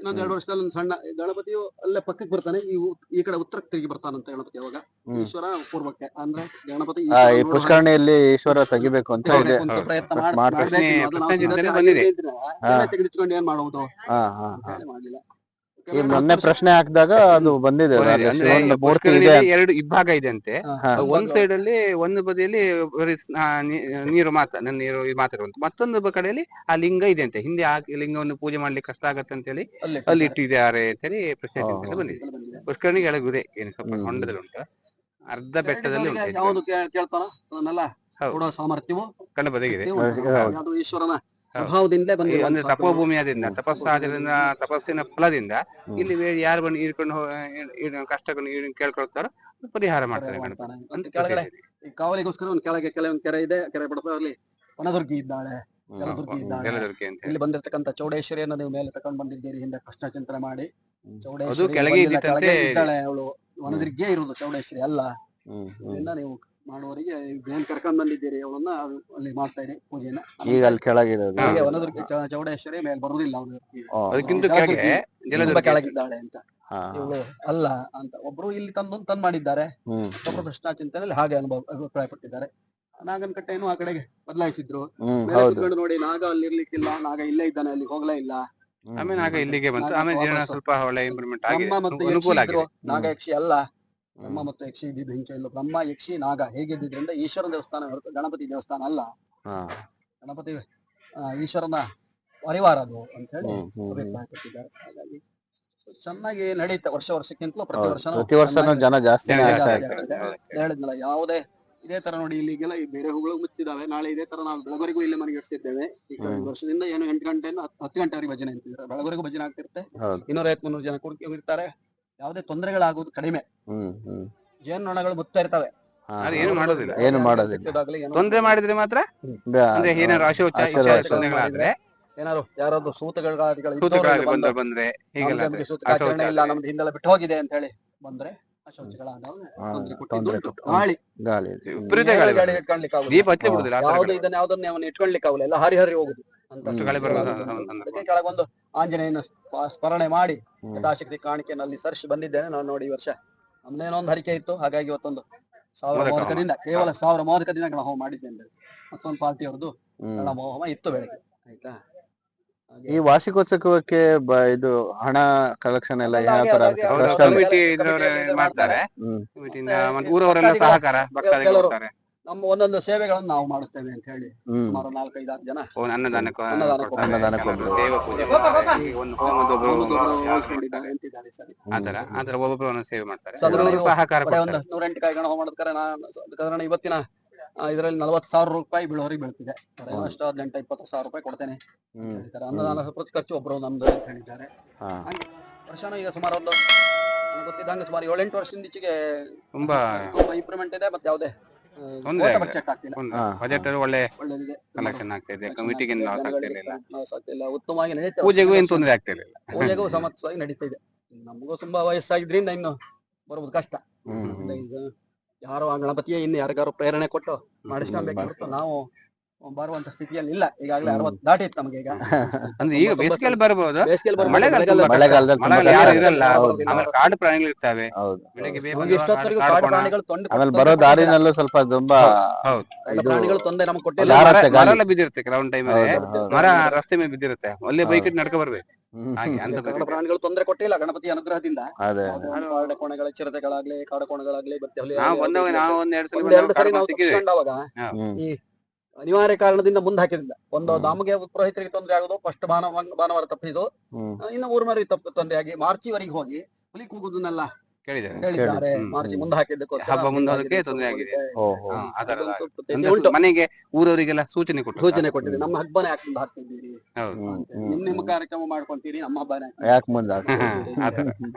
S1: ಇನ್ನೊಂದ್ ಎರಡು ವರ್ಷದಲ್ಲಿ ಒಂದು ಸಣ್ಣ ಗಣಪತಿಯು ಅಲ್ಲೇ ಪಕ್ಕಕ್ಕೆ ಬರ್ತಾನೆ ಈ ಉ- ಈ ಕಡೆ ಉತ್ತರಕ್ಕೆ ತಿರುಗಿ ಬರ್ತಾನಂತ ಗಣಪತಿ ಅವಾಗ. ಈಶ್ವರ ಪೂರ್ವಕ್ಕೆ ಅಂದ್ರೆ ಗಣಪತಿ
S2: ಆ,
S1: ಈಶ್ವರ
S2: ಈ ಪುಷ್ಕರಣಿಯಲ್ಲಿ ಈಶ್ವರ ತೆಗಿಬೇಕು ಅಂತ ಇದೆ
S3: ಹೌದು.
S1: ಪ್ರಯತ್ನ ಮಾಡ್-
S2: ಮಾಡ್ಬೇಕು.
S1: ಮಾಡ್ಬೇಕು. ಅದು ನಾವು
S3: ಪ್ರಶ್ನೆ ಚಿಂತನೆ
S1: ಹಾಗೆ
S3: ಬಂದಿದೆ.
S1: ಇದ್ರೆ
S2: ಹಾ.
S1: ಅದನ್ನೇ ತೆಗೆದಿಟ್ಕೊಂಡು ಏನ್ ಮಾಡುವುದು
S2: ಹಾ ಹಾ
S1: ಅಂತ ಹೇಳಿ ಮಾಡ್ಲಿಲ್ಲ
S2: ಈ ಮೊನ್ನೆ ಪ್ರಶ್ನೆ ಹಾಕಿದಾಗ ಅದು ಬಂದಿದೆ
S3: ಅಂದ್ರೆ
S2: ಮೂರ್ತಿ ಇದೆ.
S3: ಎರಡು ಇಬ್ಬಾಗ ಇದೆ ಅಂತೆ. ಒಂದ್ ಸೈಡ್ ಅಲ್ಲಿ ಒಂದು ಬದಿಯಲ್ಲಿ ಬರೀ ಆ, ನೀ- ನೀರು ಮಾತ್ರ ನೀರು ಮಾತ್ರ ಉಂಟು ಮತ್ತೊಂದು ಬ- ಕಡೆಯಲ್ಲಿ ಆ ಲಿಂಗ ಇದೆ ಅಂತೆ. ಹಿಂದೆ ಆ ಲಿಂಗವನ್ನು ಪೂಜೆ ಮಾಡ್ಲಿಕ್ಕೆ ಕಷ್ಟ ಆಗತ್ತೆ ಅಂತ ಹೇಳಿ
S1: ಅಲ್ಲಿ
S3: ಇಟ್ಟಿದ್ದಾರೆ ಅಂತ ಹೇಳಿ ಪ್ರಶ್ನೆ. ಬಂದಿದೆ.
S1: ಪುಷ್ಕರಣಿಗೆ
S3: ಪುಷ್ಕರಣಿ ಎಳಗುದೆ ಏನು ಸ್ವಲ್ಪ
S2: ಹ್ಮ್.
S3: ಹೊಂಡದಲ್ಲಿ ಉಂಟು? ಅರ್ಧ ಬೆಟ್ಟದಲ್ಲಿ ಉಂಟು ಇದು.
S1: ಯಾವುದು ಕೇ- ಕೇಳ್ತಾನ ಅದನ್ನೆಲ್ಲ
S3: ಹೌದು.
S1: ಕೊಡೋ ಸಾಮರ್ಥ್ಯವು?
S3: ಕಂಡು
S1: ಅದು ಈಶ್ವರನ?
S3: ಹೌದು.
S1: ಬಂದಿ
S3: ಈ
S1: ಬಂದಿದೆ
S3: ಒಂದು ತಪೋಭೂಮಿ ಆದ್ರಿಂದ ತಪಸ್ಸಾದ್ರಿಂದ ತಪಸ್ಸಿನ ಫಲದಿಂದ ಇಲ್ಲಿ ಬೇರೆ ಯಾರು ಬಂದು ಇಳ್- ಕಷ್ಟಗಳನ್ನು ಕೇಳ್ಕೊಳ್ತಾರೋ ಪರಿಹಾರ ಮಾಡ್ತಾರೆ
S1: ಒಂದು. ಕೆಳಗಡೆ ಈ ಕಾವಲಿಗೋಸ್ಕರ ಒಂದು ಕೆಳಗೆ ಕೆಲವೊಂದು ಕೆರೆ ಇದೆ. ಕೆರೆ ಬಡದಲ್ಲಿ ವನದುರ್ಗಿ ಇದ್ದಾಳೆ.
S2: ಹ್ಮ್.
S1: ಜಲದುರ್ಗಿ ಇದ್ದಾಳೆ. ಇಲ್ಲಿ ಬಂದಿರತಕ್ಕಂತ ಚೌಡೇಶ್ವರಿಯನ್ನು ನೀವು ಮೇಲೆ ತಗೊಂಡ್ ಬಂದಿದ್ದೀರಿ. ಹಿಂದೆ ಕೃಷ್ಣ ಚಿಂತನೆ ಮಾಡಿ. ಚೌಡೇಶ್ವರಿ
S3: ಕೆಳಗೆ
S1: ಇದ್ದಾಳೆ ಅವಳು. ವನದುರ್ಗಿಯೇ ಇರುವುದು ಚೌಡೇಶ್ವರಿ ಅಲ್ಲ. ನೀವು ಮಾಡುವವರಿಗೆ ಏನ್ ಕರ್ಕೊಂಡ್ ಬಂದಿದ್ದೀರಿ ಅವಳನ್ನ ಅಲ್ಲಿ ಮಾಡ್ತಾ ಇದೆ ಪೂಜೆನ.
S2: ಈಗ ಅಲ್ಲಿ ಕೆಳಗಿರೋದು.
S1: ಹೀಗೆ ವನದುರ್ಗಿ ಚ- ಚೌಡೇಶ್ವರಿ ಮೇಲೆ ಬರುದಿಲ್ಲ ಅವಳು
S2: ಓ,
S3: ಅದಕ್ಕಿಂತ ಕೆಳಗೆ
S1: ತುಂಬಾ ಕೆಳಗಿದ್ದಾಳೆ ಅಂತ.
S2: ಹಾ.
S1: ಇವಳು ಅಲ್ಲ ಅಂತ. ಒಬ್ರು ಇಲ್ಲಿ ತಂದು ತಂದ್ ಮಾಡಿದ್ದಾರೆ.
S2: ಹ್ಮ್,
S1: ಒಬ್ರು ಕೃಷ್ಣ ಚಿಂತನೆಯಲ್ಲಿ ಹಾಗೆ ಅನುಭವ ಅಭಿಪ್ರಾಯ ಪಟ್ಟಿದ್ದಾರೆ ನಾಗನ ಕಟ್ಟೆಯನ್ನು ಆ ಕಡೆಗೆ ಬದಲಾಯಿಸಿದ್ರು.
S2: ಹ್ಮ್,
S1: ಮೇಲೆ
S2: ಹೌದು.
S1: ಕುತ್ಕೊಂಡು ನೋಡಿ ನಾಗ ಅಲ್ಲಿ ಇರ್ಲಿಕ್ಕಿಲ್ಲ ನಾಗ ಇಲ್ಲೇ ಇದ್ದಾನೆ ಅಲ್ಲಿ ಹೋಗ್ಲೇ ಇಲ್ಲ.
S2: ಹ್ಮ್,
S3: ಆಮೇಲೆ ಆಗ ಇಲ್ಲಿಗೆ ಬಂತು.
S1: ನಾಗ
S3: ಆಮೇಲೆ ಜೀವನ ಸ್ವಲ್ಪ ಒಳ್ಳೆ ಇಂಪ್ರೂವ್ಮೆಂಟ್ ಆಗಿದೆ
S1: ಬ್ರಹ್ಮ ಮತ್ತು ಯಕ್ಷಿ
S3: ಅನುಕೂಲ
S1: ಇದ್ರು
S3: ಆಗಿದೆ.
S1: ನಾಗ ಯಕ್ಷಿ ಅಲ್ಲ. ಬ್ರಹ್ಮ ಮತ್ತು ಯಕ್ಷಿ ಇದ್ದಿದ್ದು ಹಿಂಚೆ ಇಲ್ಲ. ಬ್ರಹ್ಮ ಯಕ್ಷಿ ನಾಗ ಹೇಗಿದ್ದರಿಂದ ಈಶ್ವರನ ದೇವಸ್ಥಾನ ಹೊರತು ಗಣಪತಿ ದೇವಸ್ಥಾನ ಅಲ್ಲ. ಗಣಪತಿ ಆ, ಈಶ್ವರನ ಪರಿವಾರ ಅದು ಅಂತ ಹೇಳಿ
S2: ಹ್ಮ್, ಹ್ಮ್, ಹ್ಮ್.
S1: ಅಭಿಪ್ರಾಯ ಪಟ್ಟಿದ್ದಾರೆ ಹಾಗಾಗಿ ಚೆನ್ನಾಗಿ ನಡೀತಾ ವರ್ಷ ವರ್ಷಕ್ಕಿಂತಲೂ ಪ್ರತಿ
S2: ಹೌದು.
S1: ವರ್ಷ
S2: ಪ್ರತಿ ವರ್ಷ ಜನ ಜಾಸ್ತಿನೇ
S3: ಜನ
S2: ಆಗ್ತಾ
S3: ಜಾಸ್ತಿ.
S1: ಹೇಳಿದ್ನಲ್ಲ ಯಾವುದೇ ಇದೇ ತರ ನೋಡಿ ಇಲ್ಲಿಗೆಲ್ಲ ಈ ಬೇರೆ ಹೂಗಳು ಮುಚ್ಚಿದಾವೆ. ನಾಳೆ ಇದೇ ತರ ನಾವು ಬೆಳಗವರೆಗೂ ಇಲ್ಲೇ ಮನೆಗೆ ಇರ್ತಿದ್ದೇವೆ. ಈಗ
S2: ಹ್ಮ್.
S1: ಈ ವರ್ಷದಿಂದ ಏನು ಎಂಟು ಗಂಟೆಯಿಂದ ಹತ್ತು- ಗಂಟೆವರೆಗೆ ಭಜನೆ ಅಂತಿದ್ದಾರೆ. ಬೆಳಗವರೆಗೂ ಭಜನೆ ಆಗ್ತಿರುತ್ತೆ.
S2: ಹೌದು.
S1: ಇನ್ನೂರ ಐವತ್ ಮುನ್ನೂರು ಜನ ಕುಡ್ಕಿ ಇರ್ತಾರೆ. ಯಾವುದೇ ತೊಂದರೆಗಳಾಗುವುದು ಕಡಿಮೆ.
S2: ಹ್ಮ್ ಹ್ಮ್.
S1: ಜೇನುನೊಣಗಳು ಮುತ್ತಾ ಇರ್ತವೆ.
S3: ಅದು ಏನು ಮಾಡೋದಿಲ್ಲ.
S2: ಏನು ಮಾಡೋದಿಲ್ಲ.
S1: ತೊಂದರೆ ಏನೋ-
S3: ತೊಂದ್ರೆ ಮಾಡಿದ್ರೆ ಮಾತ್ರ ಅಂದ್ರೆ ಏನಾದ್ರು
S1: ಏನಾದ್ರು ಯಾರಾದ್ರು ಸೂತಗಳಾದಿಗಳು
S3: ಬಂದ್ರೆ ಬಂದ್ರೆ ಹೀಗೆಲ್ಲ
S1: ನಮ್ಗೆ ಸೂತಕಾಚರಣೆ ಇಲ್ಲ ನಮ್ದು ಹಿಂದೆಲ್ಲ ಬಿಟ್ಟು ಹೋಗಿದೆ ಅಂತ ಹೇಳಿ ಬಂದ್ರೆ ಗಾಳಿ.
S2: ಗಾಳಿ
S3: ವಿಪರೀತ ಗಾಳಿ
S1: ಆಗುದಿಲ್ಲ.
S3: ದೀಪ ಹಚ್ಚಿ ಬಿಡುದಿಲ್ಲ
S1: ಯಾವ್ದು
S3: ಗಾಳಿ.
S1: ಇದನ್ನ ಯಾವ್ದನ್ನ ಅವನು ಇಟ್ಕೊಳ್ಲಿಕ್ಕೆ ಆಗಲ್ಲ ಎಲ್ಲ ಹರಿ ಹರಿ ಹೋಗುದು. ಕೆಳಗೊಂದು ಆಂಜನೇಯನ ಸ್ಪ- ಸ್ಮರಣೆ ಮಾಡಿ. ಯಥಾಶಕ್ತಿ ಕಾಣಿಕೆನಲ್ಲಿ ಸರ್ಚ್ ಬಂದಿದ್ದೇನೆ ನಾನು ನೋಡಿ ಈ ವರ್ಷ. ನಮ್ದೇನೊಂದು ಹರಿಕೆ ಇತ್ತು ಹಾಗಾಗಿ ಇವತ್ತೊಂದು ಸಾವಿರ
S3: ಮೋದಕ
S1: ಮೋದಕದಿಂದ ಕೇವಲ ಸಾವಿರ ಮೋದಕದಿಂದ ಗಣಹೋಮ ಮಾಡಿದ್ದೇನೆ. ಮತ್ತೊಂದು ಪಾರ್ಟಿ ಅವ್ರದ್ದು
S2: ಹ್ಮ್.
S1: ಗಣಹೋಮ ಇತ್ತು ಬೆಳಗ್ಗೆ ಆಯ್ತಾ?
S2: ಈ ವಾರ್ಷಿಕೋತ್ಸವಕ್ಕೆ ಬ- ಇದು ಹಣ ಕಲೆಕ್ಷನ್ ಎಲ್ಲ ಯಾವ ತರ
S3: ಮಾಡ್ತಾರೆ. ಊರವರೆಲ್ಲ ಸಹಕಾರ ಭಕ್ತಾದಿಗಳು
S1: ನಮ್ಮ ಒಂದೊಂದು ಸೇವೆಗಳನ್ನು ನಾವು ಮಾಡುತ್ತೇವೆ ಅಂತ ಹೇಳಿ ಸುಮಾರು ನಾಲ್ಕೈದಾರು ಜನ ಅಂತಿದ್ದಾರೆ ಸರಿ.
S3: ಮಾಡ್ತಾರೆ.
S1: ಇವತ್ತಿನ ಇದರಲ್ಲಿ ನಲವತ್ತು ಸಾವಿರ ರೂಪಾಯಿ ಬೀಳೋರಿಗೆ ಬೀಳ್ತಿದೆ. ಅಷ್ಟು ಹದಿನೆಂಟು ಇಪ್ಪತ್ತು ಸಾವಿರ ರೂಪಾಯಿ ಕೊಡ್ತೇನೆ ಅನ್ನದಾನ ಪ್ರತಿ ಖರ್ಚು ಒಬ್ರು ನಮ್ದು ಅಂತ ಹೇಳಿದ್ದಾರೆ.
S2: ವರ್ಷನ
S1: ವರ್ಷನೂ ಈಗ ಸುಮಾರು ಒಂದು ಗೊತ್ತಿದ್ದಂಗೆ ಸುಮಾರು ಏಳೆಂಟು ವರ್ಷದಿಂದ ಈಚೆಗೆ
S3: ತುಂಬಾ
S1: ಇಂಪ್ರೂವ್ಮೆಂಟ್ ಇದೆ ಮತ್ತೆ ಯಾವುದೇ
S3: ತೊಂದ್ರೆ.
S1: ಬಜೆಟ್
S3: ಒಳ್ಳೆ ಕಲೆಕ್ಷನ್ ಆಗ್ತಾ ಇದೆ ಕಮಿಟಿಗೆ ಲಾಸ್ ಆಗ್ತಾ ಇರಲಿಲ್ಲ.
S1: ಉತ್ತಮವಾಗಿ ನಡೀತಾ
S3: ಪೂಜೆಗೂ ಏನು ತೊಂದರೆ ಆಗ್ತಾ ಇರಲಿಲ್ಲ.
S1: ಪೂಜೆಗೂ ಸಮರ್ಥವಾಗಿ ನಡೀತಾ ಇದೆ. ನಮಗೂ ತುಂಬಾ ವಯಸ್ಸಾಗಿದ್ರಿಂದ ಇನ್ನು ಬರುವುದು ಕಷ್ಟ. ಯಾರೋ ಆ ಗಣಪತಿಯೇ ಇನ್ನು ಯಾರಿಗಾರು ಪ್ರೇರಣೆ ಕೊಟ್ಟು ಮಾಡಿಸ್ಕೊಂಡ್ಬೇಕು ನಾವು ಬರುವಂತ ಸ್ಥಿತಿಯಲ್ಲಿ ಇಲ್ಲ. ಈಗಾಗಲೇ. ಅರವತ್ತು ದಾಟಿತ್ತು ನಮಗೆ ಈಗ.
S3: ಅಂದ್ರೆ ಈಗ ಬೇಸಿಗೆಯಲ್ಲಿ ಬರಬಹುದು.
S1: ಬೇಸಿಗೆಯಲ್ಲಿ
S2: ಮಳೆಗಾಲದಲ್ಲಿ
S3: ಮಳೆಗಾಲ ಯಾರು ಇರಲ್ಲ
S2: ಹೌದು.
S3: ಆಮೇಲೆ ಕಾಡು ಪ್ರಾಣಿಗಳು ಇರ್ತವೆ.
S2: ಹೌದು.
S3: ಬೆಳಿಗ್ಗೆ ಬೇಗ
S1: ನಮ್ಗೆ
S3: ಬಂದು
S1: ಇಷ್ಟೊತ್ತವರೆಗೂ
S3: ಕಾಡು
S1: ಕಾಡು ಪ್ರಾಣಿಗಳು ತೊಂದರೆ
S2: ಆಮೇಲೆ ಬರೋ ದಾರಿನಲ್ಲೂ ಸ್ವಲ್ಪ ತುಂಬಾ
S3: ಹೌದು.
S1: ಕಾಡು
S2: ಇದು
S1: ಪ್ರಾಣಿಗಳು ತೊಂದರೆ ನಮ್ಗೆ ಕೊಟ್ಟಿಲ್ಲ.
S2: ಯಾರ-
S3: ಮರ
S2: ಜಾರತ್ತೆ ಗಾಳಿ.
S3: ಮರ ಎಲ್ಲ ಬಿದ್ದಿರುತ್ತೆ ಕೆಲವೊಂದು ಟೈಮ್
S2: ಹೌದು, ಹೌದು.
S3: ಮರ ರಸ್ತೆ ಮೇಲೆ ಬಿದ್ದಿರುತ್ತೆ. ಒಳ್ಳೆ ಬೈಕ್ ಇಟ್ಟು ನಡ್ಕೊ ಬರ್ಬೇಕು.
S2: ಹ್ಮ್.
S3: ಹಾಗೆ ಅಂತ
S1: ಕಾಡು
S3: ಪರಿಸ್ಥಿತಿ.
S1: ಪ್ರಾಣಿಗಳು ತೊಂದರೆ ಕೊಟ್ಟಿಲ್ಲ ಗಣಪತಿ ಅನುಗ್ರಹದಿಂದ.
S2: ಅದೇ.
S1: ಕಾಡು ಕೋಣಗಳ ಚಿರತೆಗಳಾಗ್ಲಿ ಕಾಡು ಕೋಣಗಳಾಗ್ಲಿ
S3: ನಾವು
S1: ಯಾವ್ದು
S3: ನಾವು ಒಂದ್ ಎರಡು ಸಲ
S1: ಸರಿ ನಾವು
S2: ಹ್ಮ್.
S1: ಈ ಅನಿವಾರ್ಯ ಕಾರಣದಿಂದ ಮುಂದೆ ಹಾಕಿದ್ದಿಲ್ಲ. ಒಂದು. ನಮಗೆ ಪುರೋಹಿತರಿಗೆ ತೊಂದರೆ ಆಗೋದು ಫಸ್ಟ್ ಭಾನುವಾರ ಭಾನುವಾರ ತಪ್ಪಿದ್ದು
S2: ಹ್ಮ್.
S1: ಇನ್ನು ಊರ್ ಮರಿ ತಪ್ಪು ತೊಂದರೆ ಆಗಿ ಮಾರ್ಚಿವರೆಗೆ ಹೋಗಿ ಹುಲಿ ಕೂಗುದನ್ನೆಲ್ಲ
S3: ಕೇಳಿದ್ದಾರೆ.
S1: ಮಾರ್ಚಿ ಮುಂದೆ ಹಾಕಿದ್ದಕ್ಕೋಸ್ಕರ
S3: ಹಬ್ಬ ತೊಂದ್ರೆ ಆಗಿದೆ.
S1: ಉಂಟು
S3: ಮನೆಗೆ ಊರವರಿಗೆಲ್ಲ ಸೂಚನೆ ಕೊಟ್ಟು
S1: ಸೂಚನೆ ಕೊಟ್ಟಿದೆ. ನಮ್ಮ ಹಬ್ಬನೇ ಯಾಕೆ ಮುಂದೆ ಹಾಕ್ತಿದ್ದೀರಿ? ನಿಮ್ ನಿಮ್ಮ ಕಾರ್ಯಕ್ರಮ ಮಾಡ್ಕೊಂತೀರಿ ನಮ್ಮ ಹಬ್ಬನೇ. ಯಾಕೆ?
S2: ಮುಂದೆ.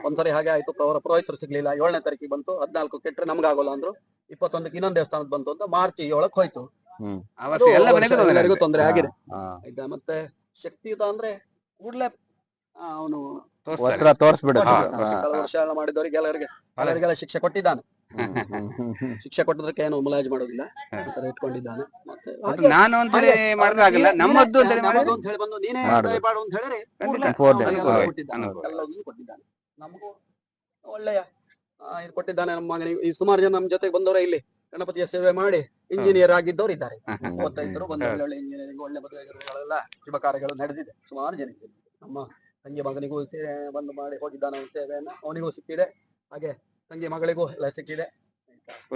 S1: ಒಂದ್ಸರಿ ಹಾಗೆ ಆಯ್ತು. ಅವರ ಪುರೋಹಿತರು ಸಿಗ್ಲಿಲ್ಲ. ಏಳನೇ ತಾರೀಕಿಗೆ ಬಂತು. ಹದಿನಾಲ್ಕು ಕೆಟ್ಟರೆ ನಮ್ಗೆ ಆಗೋಲ್ಲ ಅಂದ್ರು. ಇಪ್ಪತ್ತೊಂದಕ್ಕೆ ಇನ್ನೊಂದು ದೇವಸ್ಥಾನಕ್ಕೆ ಬಂತು ಅಂತ ಮಾರ್ಚ್ ಏಳಕ್ಕೆ ಹೋಯ್ತು.
S3: ವರ್ಷ ಎಲ್ಲ ಮನೆಗೂ ತೊಂದರೆ
S1: ಎಲ್ಲರಿಗೂ
S3: ಆಗಿದೆ.
S1: ತೊಂದರೆ ಆಗಿದೆ ಆಯ್ತಾ ಮತ್ತೆ ಶಕ್ತಿಯುತ ಅಂದ್ರೆ ಕೂಡ್ಲೆ ಅವನು.
S2: ಹತ್ರ
S3: ಹಾ.
S1: ವರ್ಷ ಎಲ್ಲ ಮಾಡಿದವರಿಗೆ ಎಲ್ಲರಿಗೆ ಎಲ್ಲರಿಗೆಲ್ಲ ಶಿಕ್ಷೆ ಕೊಟ್ಟಿದ್ದಾನೆ. ಶಿಕ್ಷೆ ಕೊಟ್ಟದಕ್ಕೆ ಏನು ಮುಲಾಜ್ ಮಾಡೋದಿಲ್ಲ ಆತರ ಇಟ್ಕೊಂಡಿದ್ದಾನೆ ಮತ್ತೆ
S3: ನಾನು ಅಂತ ಹೇಳಿ ಮಾಡೋದಾಗಲ್ಲ
S1: ನೀನೇ-
S3: ನಮ್ಮದ್ದು ಅಂತ ಹೇಳಿ
S1: ನಮ್ಮದು ಅಂತ ಹೇಳಿ ಬಂದು ನೀನೇ. ದಯಮಾಡು ಅಂತ ಹೇಳಿದ್ರೆ
S2: ಹೌದು.
S1: ಕೊಟ್ಟಿದ್ದಾನೆ.
S3: ಅನುಭವ.
S1: ಎಲ್ಲವನ್ನೂ ಕೊಟ್ಟಿದ್ದಾನೆ ನಮಗೂ ಒಳ್ಳೆಯ ಇದು ಕೊಟ್ಟಿದ್ದಾನೆ ನಮ್ಮ ಮಗನಿಗೆ. ಈ ಸುಮಾರು ಜನ ನಮ್ಮ ಜೊತೆಗೆ ಬಂದವರ ಇಲ್ಲಿ. ಗಣಪತಿಯ ಸೇವೆ ಮಾಡಿ ಇಂಜಿನಿಯರ್ ಆಗಿದ್ದವರು ಇದ್ದಾರೆ ಮೂವತ್ತೈದರು ಬಂದ ಒಳ್ಳೆ ಇಂಜಿನಿಯರಿಂಗ್ ಒಳ್ಳೆ ಮದುವೆಗಳೆಲ್ಲ ಶುಭ ಕಾರ್ಯಗಳು ನಡೆದಿದೆ. ಸುಮಾರು ಜನ ನಮ್ಮ ತಂಗಿ ಮಗನಿಗೂ ಸೇವೆ ಬಂದು ಮಾಡಿ ಹೋಗಿದ್ದಾನೆ ಅವನ ಸೇವೆಯನ್ನ. ಅವನಿಗೂ ಸಿಕ್ಕಿದೆ. ಹಾಗೆ ತಂಗಿ ಮಗಳಿಗೂ ಎಲ್ಲ ಸಿಕ್ಕಿದೆ.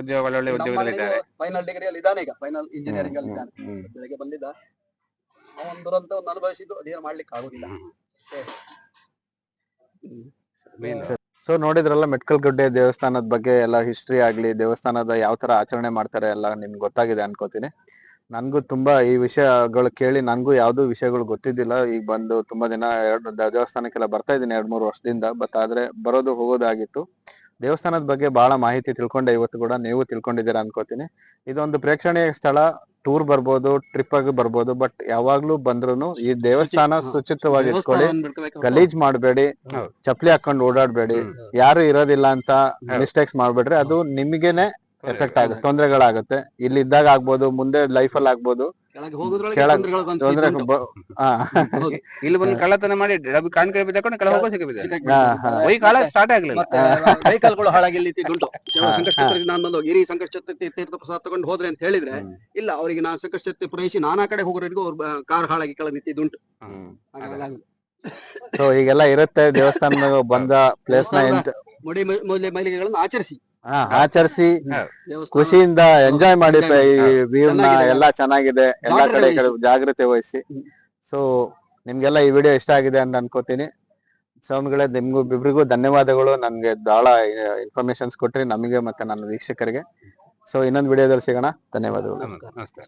S3: ಉದ್ಯೋಗ ಒಳ್ಳೆ ಉದ್ಯೋಗದಲ್ಲಿದ್ದಾರೆ
S1: ಫೈನಲ್ ಡಿಗ್ರಿಯಲ್ಲಿ ಇದ್ದಾನೆ ಈಗ. ಫೈನಲ್ ಇಂಜಿನಿಯರಿಂಗ್ ಅಲ್ಲಿ ಇದ್ದಾನೆ. ಬೆಳಗ್ಗೆ ಬಂದಿದ್ದ. ಅವನ ದುರಂತ ಒಂದು ಅನುಭವಿಸಿದ್ದು ಅದೇನು ಮಾಡ್ಲಿಕ್ಕೆ ಆಗುದಿಲ್ಲ
S2: ಸೊ ನೋಡಿದ್ರಲ್ಲ ಮೆಟ್ಕಲ್ ಗುಡ್ಡೆ ದೇವಸ್ಥಾನದ ಬಗ್ಗೆ ಎಲ್ಲ ಹಿಸ್ಟ್ರಿ ಆಗ್ಲಿ, ದೇವಸ್ಥಾನದ ಯಾವ ತರ ಆಚರಣೆ ಮಾಡ್ತಾರೆ ಎಲ್ಲ ನಿಮ್ಗೆ ಗೊತ್ತಾಗಿದೆ ಅನ್ಕೋತೀನಿ. ನನ್ಗೂ ತುಂಬಾ ಈ ವಿಷಯಗಳು ಕೇಳಿ ನನ್ಗೂ ಯಾವ್ದು ವಿಷಯಗಳು ಗೊತ್ತಿದ್ದಿಲ್ಲ. ಈಗ ಬಂದು ತುಂಬಾ ದಿನ ಎರಡು ದೇವಸ್ಥಾನಕ್ಕೆಲ್ಲ ಬರ್ತಾ ಇದ್ದೀನಿ ಎರಡ್ ಮೂರು ವರ್ಷದಿಂದ. ಬಟ್ ಆದ್ರೆ ಬರೋದು ಹೋಗೋದಾಗಿತ್ತು. ದೇವಸ್ಥಾನದ ಬಗ್ಗೆ ಬಹಳ ಮಾಹಿತಿ ತಿಳ್ಕೊಂಡೆ ಇವತ್ತು ಕೂಡ ನೀವು ತಿಳ್ಕೊಂಡಿದ್ದೀರಾ ಅನ್ಕೋತೀನಿ. ಇದೊಂದು ಪ್ರೇಕ್ಷಣೀಯ ಸ್ಥಳ. ಟೂರ್ ಬರ್ಬೋದು ಟ್ರಿಪ್ ಆಗಿ ಬರ್ಬೋದು ಬಟ್ ಯಾವಾಗ್ಲೂ ಬಂದ್ರು ಈ ದೇವಸ್ಥಾನ. ಶುಚಿತ್ವವಾಗಿ ಇಟ್ಕೊಳ್ಳಿ. ಗಲೀಜ್ ಮಾಡಬೇಡಿ
S3: ಚಪ್ಪಲಿ
S2: ಚಪ್ಲಿ ಹಾಕೊಂಡು ಓಡಾಡ್ಬೇಡಿ. ಯಾರು ಇರೋದಿಲ್ಲ ಅಂತ. ಮಿಸ್ಟೇಕ್ಸ್ ಮಾಡ್ಬೇಡ್ರಿ ಅದು ನಿಮ್ಗೆನೆ ಎಫೆಕ್ಟ್ ಆಗುತ್ತೆ. ತೊಂದರೆಗಳಾಗುತ್ತೆ. ಇಲ್ಲಿ ಇದ್ದಾಗ ಆಗ್ಬೋದು ಮುಂದೆ ಲೈಫ್ ಅಲ್ಲಿ ಆಗ್ಬೋದು. ತೊಂದ್ರೆ.
S3: ಇಲ್ಲಿ ಬಂದು ಕಳ್ಳತನ ಮಾಡಿ ಡಬ್ಬಿ ಕೈ ಬಿದ್ದಾಕೊಂಡು ಕೆಳ ಹೋಗೋ ಸಿಕ್ಕಿದೆ.
S1: ಸಿಕ್ಕಾಕಿ
S2: ಹಾ,
S1: ಬಿಡ್ತಾರೆ.
S2: ಹಾ.
S3: ಕಾಳ ಸ್ಟಾರ್ಟ್ ಆಗ್ಲಿಲ್ಲ.
S1: ಮತ್ತೆ ವೆಹಿಕಲ್ಗಳು ಹಾಳಾಗಿ ಇಲ್ಲಿ
S2: ಹಾ,
S1: ಸಂಕಷ್ಟ
S2: ಹಾ.
S1: ನಾನು ಬಂದು ಗಿರಿ ಸಂಕಷ್ಟ ತೀರ್ಥ ಪ್ರಸಾದ ತಗೊಂಡು ಹೋದ್ರೆ ಅಂತ ಹೇಳಿದ್ರೆ. ಇಲ್ಲ ಅವರಿಗೆ ನಾನು ಸಂಕಷ್ಟ ಪೂರೈಸಿ ನಾನಾ ಕಡೆ ಹೋಗೋರಿಗೂ ಅವ್ರ ಕಾರ್ ಹಾಳಾಗಿ ಕೆಳ ನಿಂತಿದ್ದುಂಟು.
S2: ಸೊ ಹೀಗೆಲ್ಲ ಇರುತ್ತೆ ದೇವಸ್ಥಾನ ಬಂದ ಪ್ಲೇಸ್ನ
S1: ಮುಡಿ ಮೌಲ್ಯ ಮೈಲಿಗೆಗಳನ್ನು ಆಚರಿಸಿ.
S2: ಆಚರಿಸಿ ಖುಷಿಯಿಂದ ಎಂಜಾಯ್ ಮಾಡಿ ಈ ಎಲ್ಲಾ ಚೆನ್ನಾಗಿದೆ. ಎಲ್ಲ ಕಡೆ ಕಡೆ
S1: ವಹಿಸಿ.
S2: ಜಾಗ್ರತೆ ವಹಿಸಿ. ಸೊ ನಿಮ್ಗೆಲ್ಲ ಈ ವಿಡಿಯೋ ಇಷ್ಟ ಆಗಿದೆ ಅಂತ ಅನ್ಕೋತೀನಿ. ಸ್ವಾಮಿಗಳೇ ನಿಮ್ಗೂ ಇಬ್ಬರಿಗೂ ಧನ್ಯವಾದಗಳು. ನನ್ಗೆ ಬಹಳ ಇನ್ಫಾರ್ಮೇಶನ್ಸ್ ಕೊಟ್ರಿ ನಮಗೆ ಮತ್ತೆ ನನ್ನ ವೀಕ್ಷಕರಿಗೆ. ಸೊ ಇನ್ನೊಂದು ವಿಡಿಯೋದಲ್ಲಿ ಸಿಗೋಣ. ಧನ್ಯವಾದಗಳು.
S3: ನಮಸ್ಕಾರ.